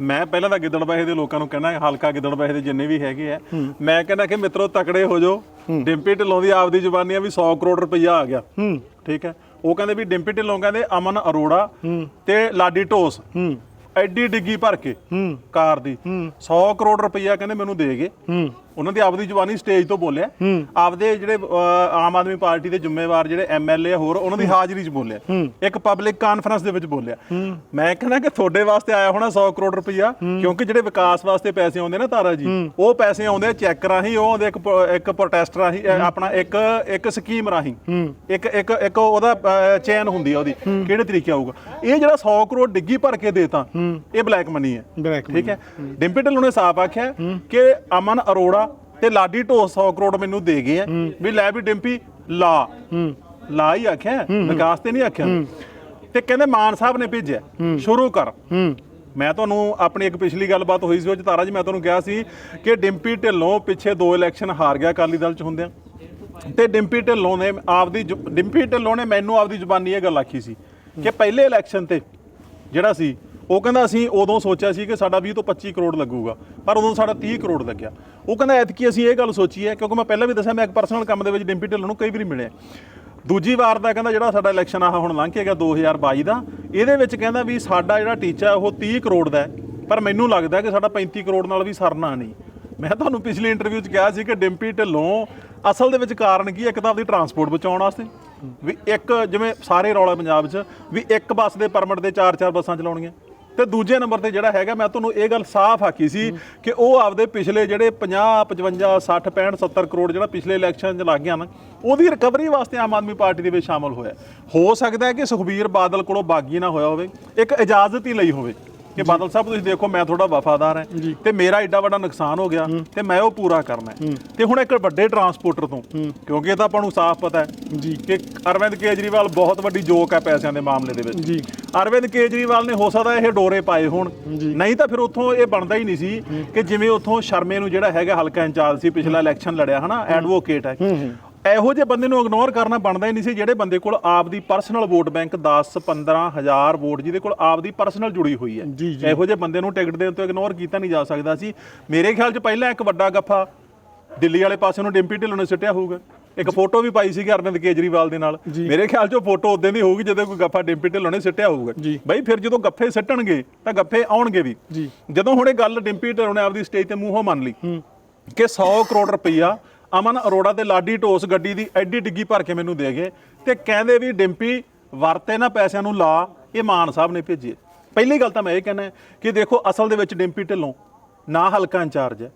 ਮੈਂ ਪਹਿਲਾਂ ਤਾਂ ਗਿੱਦੜਬਾਹੇ ਦੇ ਲੋਕਾਂ ਨੂੰ ਕਹਿੰਦਾ ਹਲਕਾ ਗਿੱਦੜਬਾਹੇ ਦੇ ਜਿੰਨੇ ਵੀ ਹੈਗੇ ਆ ਮੈਂ ਕਹਿੰਦਾ ਕਿ ਮਿੱਤਰੋ ਤਕੜੇ ਹੋ ਜਾਓ। ਡਿੰਪੀ ਢਿੱਲੋਂ ਦੀ ਆਪਦੀ ਜ਼ੁਬਾਨੀ ਆ ਵੀ 100 ਕਰੋੜ ਰੁਪਈਆ ਆ ਗਿਆ। ਠੀਕ ਹੈ? ਉਹ ਕਹਿੰਦੇ ਵੀ ਡਿੰਪੀ ਢਿੱਲੋਂ ਕਹਿੰਦੇ ਅਮਨ ਅਰੋੜਾ ਤੇ ਲਾਡੀ ਢੋਸ। ਐਡੀ ਡਿੱਗੀ ਭਰ ਕੇ ਕਾਰ ਦੀ। 100 ਕਰੋੜ ਰੁਪਈਆ ਕਹਿੰਦੇ ਮੈਨੂੰ ਦੇ ਗਏ। ਉਹਨਾਂ ਦੀ ਆਪਦੀ ਜ਼ੁਬਾਨੀ ਸਟੇਜ ਤੋਂ ਬੋਲਿਆ। ਆਪਦੇ ਜਿਹੜੇ ਆਮ ਆਦਮੀ ਪਾਰਟੀ ਦੇ ਜ਼ਿੰਮੇਵਾਰ ਜਿਹੜੇ ਐਮਐਲਏ ਹੋਰ ਉਹਨਾਂ ਦੀ ਹਾਜ਼ਰੀ 'ਚ ਬੋਲਿਆ। ਇੱਕ ਪਬਲਿਕ ਕਾਨਫਰੰਸ ਦੇ ਵਿੱਚ ਬੋਲਿਆ। ਮੈਂ ਕਹਿੰਦਾ ਕਿ ਤੁਹਾਡੇ ਵਾਸਤੇ ਆਇਆ ਹੋਣਾ 100 ਕਰੋੜ ਰੁਪਈਆ ਕਿਉਂਕਿ ਜਿਹੜੇ ਵਿਕਾਸ ਵਾਸਤੇ ਪੈਸੇ ਆਉਂਦੇ ਨਾ ਤਾਰਾ ਜੀ ਉਹ ਪੈਸੇ ਆਉਂਦੇ ਚੈੱਕ ਰਾਹੀਂ ਉਹ ਆਉਂਦੇ ਇੱਕ ਇੱਕ ਪ੍ਰੋਟੈਸਟ ਰਾਹੀਂ ਆਪਣਾ ਇੱਕ ਇੱਕ ਸਕੀਮ ਰਾਹੀਂ। ਇੱਕ ਇੱਕ ਇੱਕ ਉਹਦਾ ਚੇਨ ਹੁੰਦੀ ਆ ਉਹਦੀ ਕਿਹੜੇ ਤਰੀਕੇ ਆਊਗਾ। ਇਹ ਜਿਹੜਾ 100 ਕਰੋੜ ਡਿੱਗੀ ਭਰ ਕੇ ਦੇਤਾ ਇਹ ਬਲੈਕ ਮਨੀ ਹੈ ਠੀਕ ਹੈ? ਡਿੰਪੀ ਢਿੱਲੋਂ ਨੇ ਸਾਫ਼ ਆਖਿਆ ਕਿ ਅਮਨ ਅਰੋੜਾ ਤੇ ਲਾਡੀ ਢੋਸ 100 ਕਰੋੜ ਮੈਨੂੰ ਦੇ ਗਏ ਆ। ਵੀ ਲੈ ਵੀ ਡਿੰਪੀ ਲਾ। ਲਾ ਹੀ ਆਖਿਆ ਵਿਕਾਸ ਤੇ ਨਹੀਂ ਆਖਿਆ। ਤੇ ਕਹਿੰਦੇ ਮਾਨ ਸਾਹਿਬ ਨੇ ਭੇਜਿਆ ਸ਼ੁਰੂ ਕਰ। ਮੈਂ ਤੁਹਾਨੂੰ ਆਪਣੀ ਇੱਕ ਪਿਛਲੀ ਗੱਲਬਾਤ ਹੋਈ ਸੀ ਉਹ ਚ ਤਾਰਾ ਜੀ ਮੈਂ ਤੁਹਾਨੂੰ ਕਿਹਾ ਸੀ ਕਿ ਡਿੰਪੀ ਢਿੱਲੋਂ ਪਿੱਛੇ ਦੋ ਇਲੈਕਸ਼ਨ ਹਾਰ ਗਿਆ ਅਕਾਲੀ ਦਲ ਚ ਹੁੰਦਿਆਂ। ਤੇ ਡਿੰਪੀ ਢਿੱਲੋਂ ਨੇ ਆਪਦੀ ਡਿੰਪੀ ਢਿੱਲੋਂ ਨੇ ਮੈਨੂੰ ਆਪਦੀ ਜ਼ੁਬਾਨੀ ਇਹ ਗੱਲ ਆਖੀ ਸੀ ਕਿ ਪਹਿਲੇ ਇਲੈਕਸ਼ਨ ਤੇ ਜਿਹੜਾ ਸੀ ਉਹ ਕਹਿੰਦਾ ਅਸੀਂ ਉਦੋਂ ਸੋਚਿਆ ਸੀ ਕਿ ਸਾਡਾ 20 ਤੋਂ 25 ਕਰੋੜ ਲੱਗੂਗਾ, ਪਰ ਉਦੋਂ ਸਾਡਾ 30 ਕਰੋੜ ਲੱਗਿਆ। ਉਹ ਕਹਿੰਦਾ ਐਤਕੀ ਅਸੀਂ ਇਹ ਗੱਲ ਸੋਚੀ ਹੈ ਕਿਉਂਕਿ ਮੈਂ ਪਹਿਲਾਂ ਵੀ ਦੱਸਿਆ, ਮੈਂ ਇੱਕ ਪਰਸਨਲ ਕੰਮ ਦੇ ਵਿੱਚ ਡਿੰਪੀ ਢਿੱਲੋਂ ਨੂੰ ਕਈ ਵਾਰੀ ਮਿਲਿਆ। ਦੂਜੀ ਵਾਰ ਦਾ ਕਹਿੰਦਾ ਜਿਹੜਾ ਸਾਡਾ ਇਲੈਕਸ਼ਨ ਆਹ ਹੁਣ ਲੰਘ ਕੇ ਗਿਆ 2022 ਦਾ, ਇਹਦੇ ਵਿੱਚ ਕਹਿੰਦਾ ਵੀ ਸਾਡਾ ਜਿਹੜਾ ਟੀਚਾ ਉਹ 30 ਕਰੋੜ ਦਾ ਪਰ ਮੈਨੂੰ ਲੱਗਦਾ ਕਿ ਸਾਡਾ 35 ਕਰੋੜ ਨਾਲ ਵੀ ਸਰਨਾ ਨਹੀਂ। ਮੈਂ ਤੁਹਾਨੂੰ ਪਿਛਲੀ ਇੰਟਰਵਿਊ 'ਚ ਕਿਹਾ ਸੀ ਕਿ ਡਿੰਪੀ ਢਿੱਲੋਂ ਅਸਲ ਦੇ ਵਿੱਚ ਕਾਰਨ ਕੀ ਹੈ? ਇੱਕ ਤਾਂ ਆਪਦੀ ਟਰਾਂਸਪੋਰਟ ਬਚਾਉਣ ਵਾਸਤੇ, ਵੀ ਇੱਕ ਜਿਵੇਂ ਸਾਰੇ ਰੌਲਾ ਪੰਜਾਬ 'ਚ, ਵੀ ਇੱਕ ਬੱਸ ਦੇ ਪਰਮਿਟ ਦੇ 4-4 ਬੱਸਾਂ ਚਲਾਉਣੀਆਂ। ਤੇ ਦੂਜੇ ਨੰਬਰ ਤੇ ਜਿਹੜਾ ਹੈਗਾ ਮੈਂ ਤੁਹਾਨੂੰ ਇਹ ਗੱਲ ਸਾਫ਼ ਆਖੀ ਸੀ ਕਿ ਉਹ ਆਪਦੇ ਪਿਛਲੇ ਜਿਹੜੇ 50 55 60 65 70 ਕਰੋੜ ਜਿਹੜਾ ਪਿਛਲੇ ਇਲੈਕਸ਼ਨ 'ਚ ਲੱਗ ਗਿਆ ਨਾ ਉਹਦੀ ਰਿਕਵਰੀ ਵਾਸਤੇ ਆਮ ਆਦਮੀ ਪਾਰਟੀ ਦੇ ਵਿੱਚ ਸ਼ਾਮਲ ਹੋਇਆ। ਹੋ ਸਕਦਾ ਹੈ ਕਿ ਸੁਖਬੀਰ ਬਾਦਲ ਕੋਲੋਂ ਬਾਗੀ ਨਾ ਹੋਇਆ ਹੋਵੇ ਇੱਕ ਇਜਾਜ਼ਤ ਹੀ ਲਈ ਹੋਵੇ। ਕਿ ਬਾਦਲ ਸਾਹਿਬ ਤੁਸੀਂ ਦੇਖੋ ਮੈਂ ਤੁਹਾਡਾ ਵਫਾਦਾਰ ਹਾਂ ਤੇ ਮੇਰਾ ਏਡਾ ਵੱਡਾ ਨੁਕਸਾਨ ਹੋ ਗਿਆ ਤੇ ਮੈਂ ਉਹ ਪੂਰਾ ਕਰਨਾ ਹੈ। ਤੇ ਹੁਣ ਇੱਕ ਵੱਡੇ ਟਰਾਂਸਪੋਰਟਰ ਤੋਂ ਕਿਉਂਕਿ ਇਹ ਤਾਂ ਆਪਾਂ ਨੂੰ ਸਾਫ਼ ਪਤਾ ਹੈ ਜੀ। ਕਿ ਅਰਵਿੰਦ ਕੇਜਰੀਵਾਲ ਬਹੁਤ ਵੱਡੀ ਜੋਕ ਹੈ ਪੈਸਿਆਂ ਦੇ ਮਾਮਲੇ ਦੇ ਵਿੱਚ। ਜੀ। ਅਰਵਿੰਦ ਕੇਜਰੀਵਾਲ ਨੇ ਹੋ ਸਕਦਾ ਇਹ ਡੋਰੇ ਪਾਏ ਹੋਣ। ਨਹੀਂ ਤਾਂ ਫਿਰ ਉੱਥੋਂ ਇਹ ਬਣਦਾ ਹੀ ਨਹੀਂ ਸੀ ਕਿ ਜਿਵੇਂ ਉੱਥੋਂ ਸ਼ਰਮੇ ਨੂੰ ਜਿਹੜਾ ਹੈਗਾ ਹਲਕਾ ਇੰਚਾਰਜ ਸੀ ਪਿਛਲਾ ਇਲੈਕਸ਼ਨ ਲੜਿਆ ਹਨਾ ਐਡਵੋਕੇਟ ਹੈ। ਇਹੋ ਜਿਹੇ ਬੰਦੇ ਨੂੰ ਇਗਨੋਰ ਕਰਨਾ ਬਣਦਾ ਹੀ ਨਹੀਂ ਸੀ ਜਿਹੜੇ ਬੰਦੇ ਕੋਲ ਆਪਦੀ ਪਰਸਨਲ ਵੋਟ ਬੈਂਕ 10 15000 ਵੋਟ ਜਿਹਦੇ ਕੋਲ ਆਪਦੀ ਪਰਸਨਲ ਜੁੜੀ ਹੋਈ ਹੈ। ਇਹੋ ਜਿਹੇ ਬੰਦੇ ਨੂੰ ਟਿਕਟ ਦੇਣ ਤੋਂ ਇਗਨੋਰ ਕੀਤਾ ਨਹੀਂ ਜਾ ਸਕਦਾ ਸੀ। ਮੇਰੇ ਖਿਆਲ 'ਚ ਪਹਿਲਾਂ ਇੱਕ ਵੱਡਾ ਗੱਫਾ ਦਿੱਲੀ ਵਾਲੇ ਪਾਸੇ ਨੂੰ ਡਿੰਪੀ ਢਿੱਲੋਂ ਨੇ ਸਿੱਟਿਆ ਹੋਊਗਾ। ਇੱਕ ਫੋਟੋ ਵੀ ਪਾਈ ਸੀਗੀ ਅਰਵਿੰਦ ਕੇਜਰੀਵਾਲ ਦੇ ਨਾਲ। ਮੇਰੇ ਖਿਆਲ 'ਚ ਫੋਟੋ ਉਦੋਂ ਦੀ ਹੋਊਗੀ ਜਦੋਂ ਕੋਈ ਗੱਫਾ ਡਿੰਪੀ ਢਿੱਲੋਂ ਨੇ ਸਿੱਟਿਆ ਹੋਊਗਾ। ਬਈ ਫਿਰ ਜਦੋਂ ਗੱਫੇ ਸਿੱਟਣਗੇ ਤਾਂ ਗੱਫੇ ਆਉਣਗੇ ਵੀ। ਜਦੋਂ ਹੁਣ ਇਹ ਗੱਲ ਡਿੰਪੀ ਢਿੱਲੋਂ ਨੇ ਆਪਦੀ ਸਟੇਜ ਤੇ ਮੂੰਹੋਂ ਮੰਨ ਲਈ ਕਿ 100 ਕਰੋੜ ਰੁਪਈਆ ਅਮਨ ਅਰੋੜਾ ਤੇ ਲਾਡੀ ਢੋਸ ਗੱਡੀ ਦੀ ਐਡੀ ਡਿੱਗੀ ਭਰ ਕੇ ਮੈਨੂੰ ਦੇ ਗਏ ਤੇ ਕਹਿੰਦੇ ਵੀ ਡਿੰਪੀ ਵਰਤੇ ਨਾ ਪੈਸਿਆਂ ਨੂੰ ਲਾ ਇਹ ਮਾਨ ਸਾਹਿਬ ਨੇ ਭੇਜੇ ਪਹਿਲੀ ਗੱਲ ਤਾਂ ਮੈਂ ਇਹ ਕਹਿੰਦਾ ਕਿ ਦੇਖੋ ਅਸਲ ਦੇ ਵਿੱਚ ਡਿੰਪੀ ਢਿੱਲੋਂ ਨਾ ਹਲਕਾ ਇੰਚਾਰਜ ਹੈ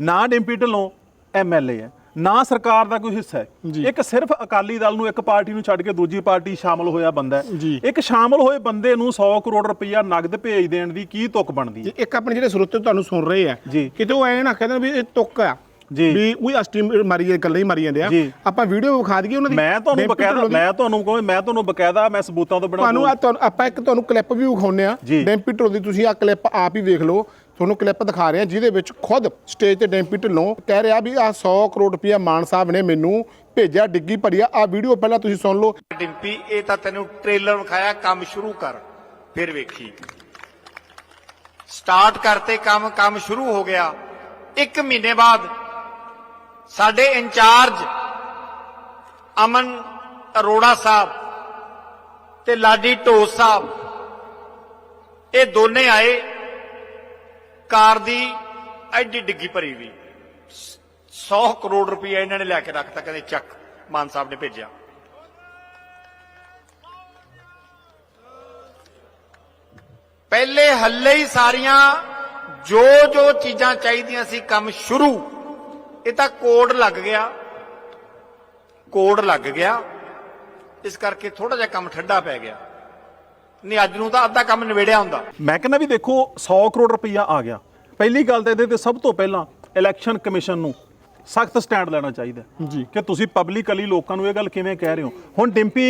ਨਾ ਡਿੰਪੀ ਢਿੱਲੋਂ ਐਮਐਲਏ ਹੈ ਨਾ ਸਰਕਾਰ ਦਾ ਕੋਈ ਹਿੱਸਾ ਹੈ ਇੱਕ ਸਿਰਫ ਅਕਾਲੀ ਦਲ ਨੂੰ ਇੱਕ ਪਾਰਟੀ ਨੂੰ ਛੱਡ ਕੇ ਦੂਜੀ ਪਾਰਟੀ ਸ਼ਾਮਲ ਹੋਇਆ ਬੰਦਾ ਹੈ। ਇੱਕ ਸ਼ਾਮਲ ਹੋਏ ਬੰਦੇ ਨੂੰ 100 ਕਰੋੜ ਰੁਪਈਆ ਨਗਦ ਭੇਜ ਦੇਣ ਦੀ ਕੀ ਤੁਕ ਬਣਦੀ ਹੈ ਇੱਕ ਆਪਣੇ ਜਿਹੜੇ ਸਰੋਤੇ ਤੁਹਾਨੂੰ ਸੁਣ ਰਹੇ ਆ। ਕਿਤੇ ਉਹ ਐ ਨਾ ਕਹਿੰਦੇ ਵੀ ਇਹ ਤੁੱਕ ਆ। ਵੀ ਉਹ ਅਸਟੀਮ ਮਾਰੀ ਜਾਂ ਗੱਲਾਂ ਹੀ ਮਾਰੀ ਜਾਂਦੇ ਆ। ਆਪਾਂ ਵੀਡੀਓ ਵਿਖਾ ਦਈਏ ਉਹਨਾਂ ਦੀ। ਮੈਂ ਤੁਹਾਨੂੰ ਬਕਾਇਦਾ। ਮੈਂ ਤੁਹਾਨੂੰ ਕਹਾਂ ਮੈਂ ਤੁਹਾਨੂੰ ਬਕਾਇਦਾ ਮੈਂ ਸਬੂਤਾਂ ਤੋਂ ਬਿਨਾਂ ਤੁਹਾਨੂੰ ਆ ਤੁਹਾਨੂੰ ਆਪਾਂ ਇੱਕ ਤੁਹਾਨੂੰ ਕਲਿੱਪ ਵੀ ਵਿਖਾਉਨੇ ਆ। ਡੈਂਪੀ ਢਿੱਲੋਂ ਦੀ ਤੁਸੀਂ ਆ ਕਲਿੱਪ ਆਪ ਹੀ ਵੇਖ ਲਓ। ਤੁਹਾਨੂੰ ਕਲਿੱਪ ਦਿਖਾ ਰਹੇ ਆ ਜਿਹਦੇ ਵਿੱਚ ਖੁਦ ਸਟੇਜ ਤੇ ਡੈਂਪੀ ਢਿੱਲੋਂ ਕਹਿ ਰਿਹਾ ਵੀ ਆ 100 ਕਰੋੜ ਰੁਪਇਆ ਮਾਨ ਸਾਹਿਬ ਨੇ ਮੈਨੂੰ ਭੇਜਿਆ ਡਿੱਗੀ ਭਰੀ ਆ। ਆ ਵੀਡੀਓ ਪਹਿਲਾਂ ਤੁਸੀਂ ਸੁਣ ਲਓ। ਡਿੰਪੀ ਇਹ ਤਾਂ ਤੈਨੂੰ ਟ੍ਰੇਲਰ ਵਿਖਾਇਆ ਕੰਮ ਸ਼ੁਰੂ ਕਰ। ਫਿਰ ਵੇਖੀ। ਸਟਾਰਟ ਕਰਤੇ ਕੰਮ ਕੰਮ ਸ਼ੁਰੂ ਹੋ ਗਿਆ। ਇੱਕ ਮਹੀਨੇ ਬਾਅਦ ਸਾਡੇ ਇੰਚਾਰਜ ਅਮਨ ਅਰੋੜਾ ਸਾਹਿਬ ਤੇ ਲਾਡੀ ਢੋਸ ਸਾਹਿਬ, ਇਹ ਦੋਨੇ ਆਏ ਕਾਰ ਦੀ ਐਡੀ ਡਿੱਗੀ ਭਰੀ ਵੀ। 100 ਕਰੋੜ ਰੁਪਏ ਇਹਨਾਂ ਨੇ ਲੈ ਕੇ ਰੱਖਤਾ, ਕਹਿੰਦੇ ਚੱਕ, ਮਾਨ ਸਾਹਿਬ ਨੇ ਭੇਜਿਆ। ਪਹਿਲੇ ਹੱਲੇ ਹੀ ਸਾਰੀਆਂ ਜੋ ਜੋ ਚੀਜ਼ਾਂ ਚਾਹੀਦੀਆਂ ਸੀ, ਕੰਮ ਸ਼ੁਰੂ ਇਹ ਤਾਂ ਕੋਡ ਲੱਗ ਗਿਆ। ਕੋਡ ਲੱਗ ਗਿਆ। ਇਸ ਕਰਕੇ ਥੋੜਾ ਜਿਹਾ ਕੰਮ ਠੰਡਾ ਪੈ ਗਿਆ। ਨਹੀਂ ਅੱਜ ਨੂੰ ਤਾਂ ਅੱਧਾ ਕੰਮ ਨਿਬੇੜਿਆ ਹੁੰਦਾ। ਮੈਂ ਕਹਿੰਦਾ ਵੀ ਦੇਖੋ 100 ਕਰੋੜ ਰੁਪਈਆ ਆ ਗਿਆ। ਪਹਿਲੀ ਗੱਲ ਤਾਂ ਇਹਦੇ ਤੇ ਸਭ ਤੋਂ ਪਹਿਲਾਂ ਇਲੈਕਸ਼ਨ ਕਮਿਸ਼ਨ ਨੂੰ ਸਖਤ ਸਟੈਂਡ ਲੈਣਾ ਚਾਹੀਦਾ ਜੀ। ਕਿ ਤੁਸੀਂ ਪਬਲਿਕਲੀ ਲੋਕਾਂ ਨੂੰ ਇਹ ਗੱਲ ਕਿਵੇਂ ਕਹਿ ਰਹੇ ਹੋ? ਹੁਣ ਡਿੰਪੀ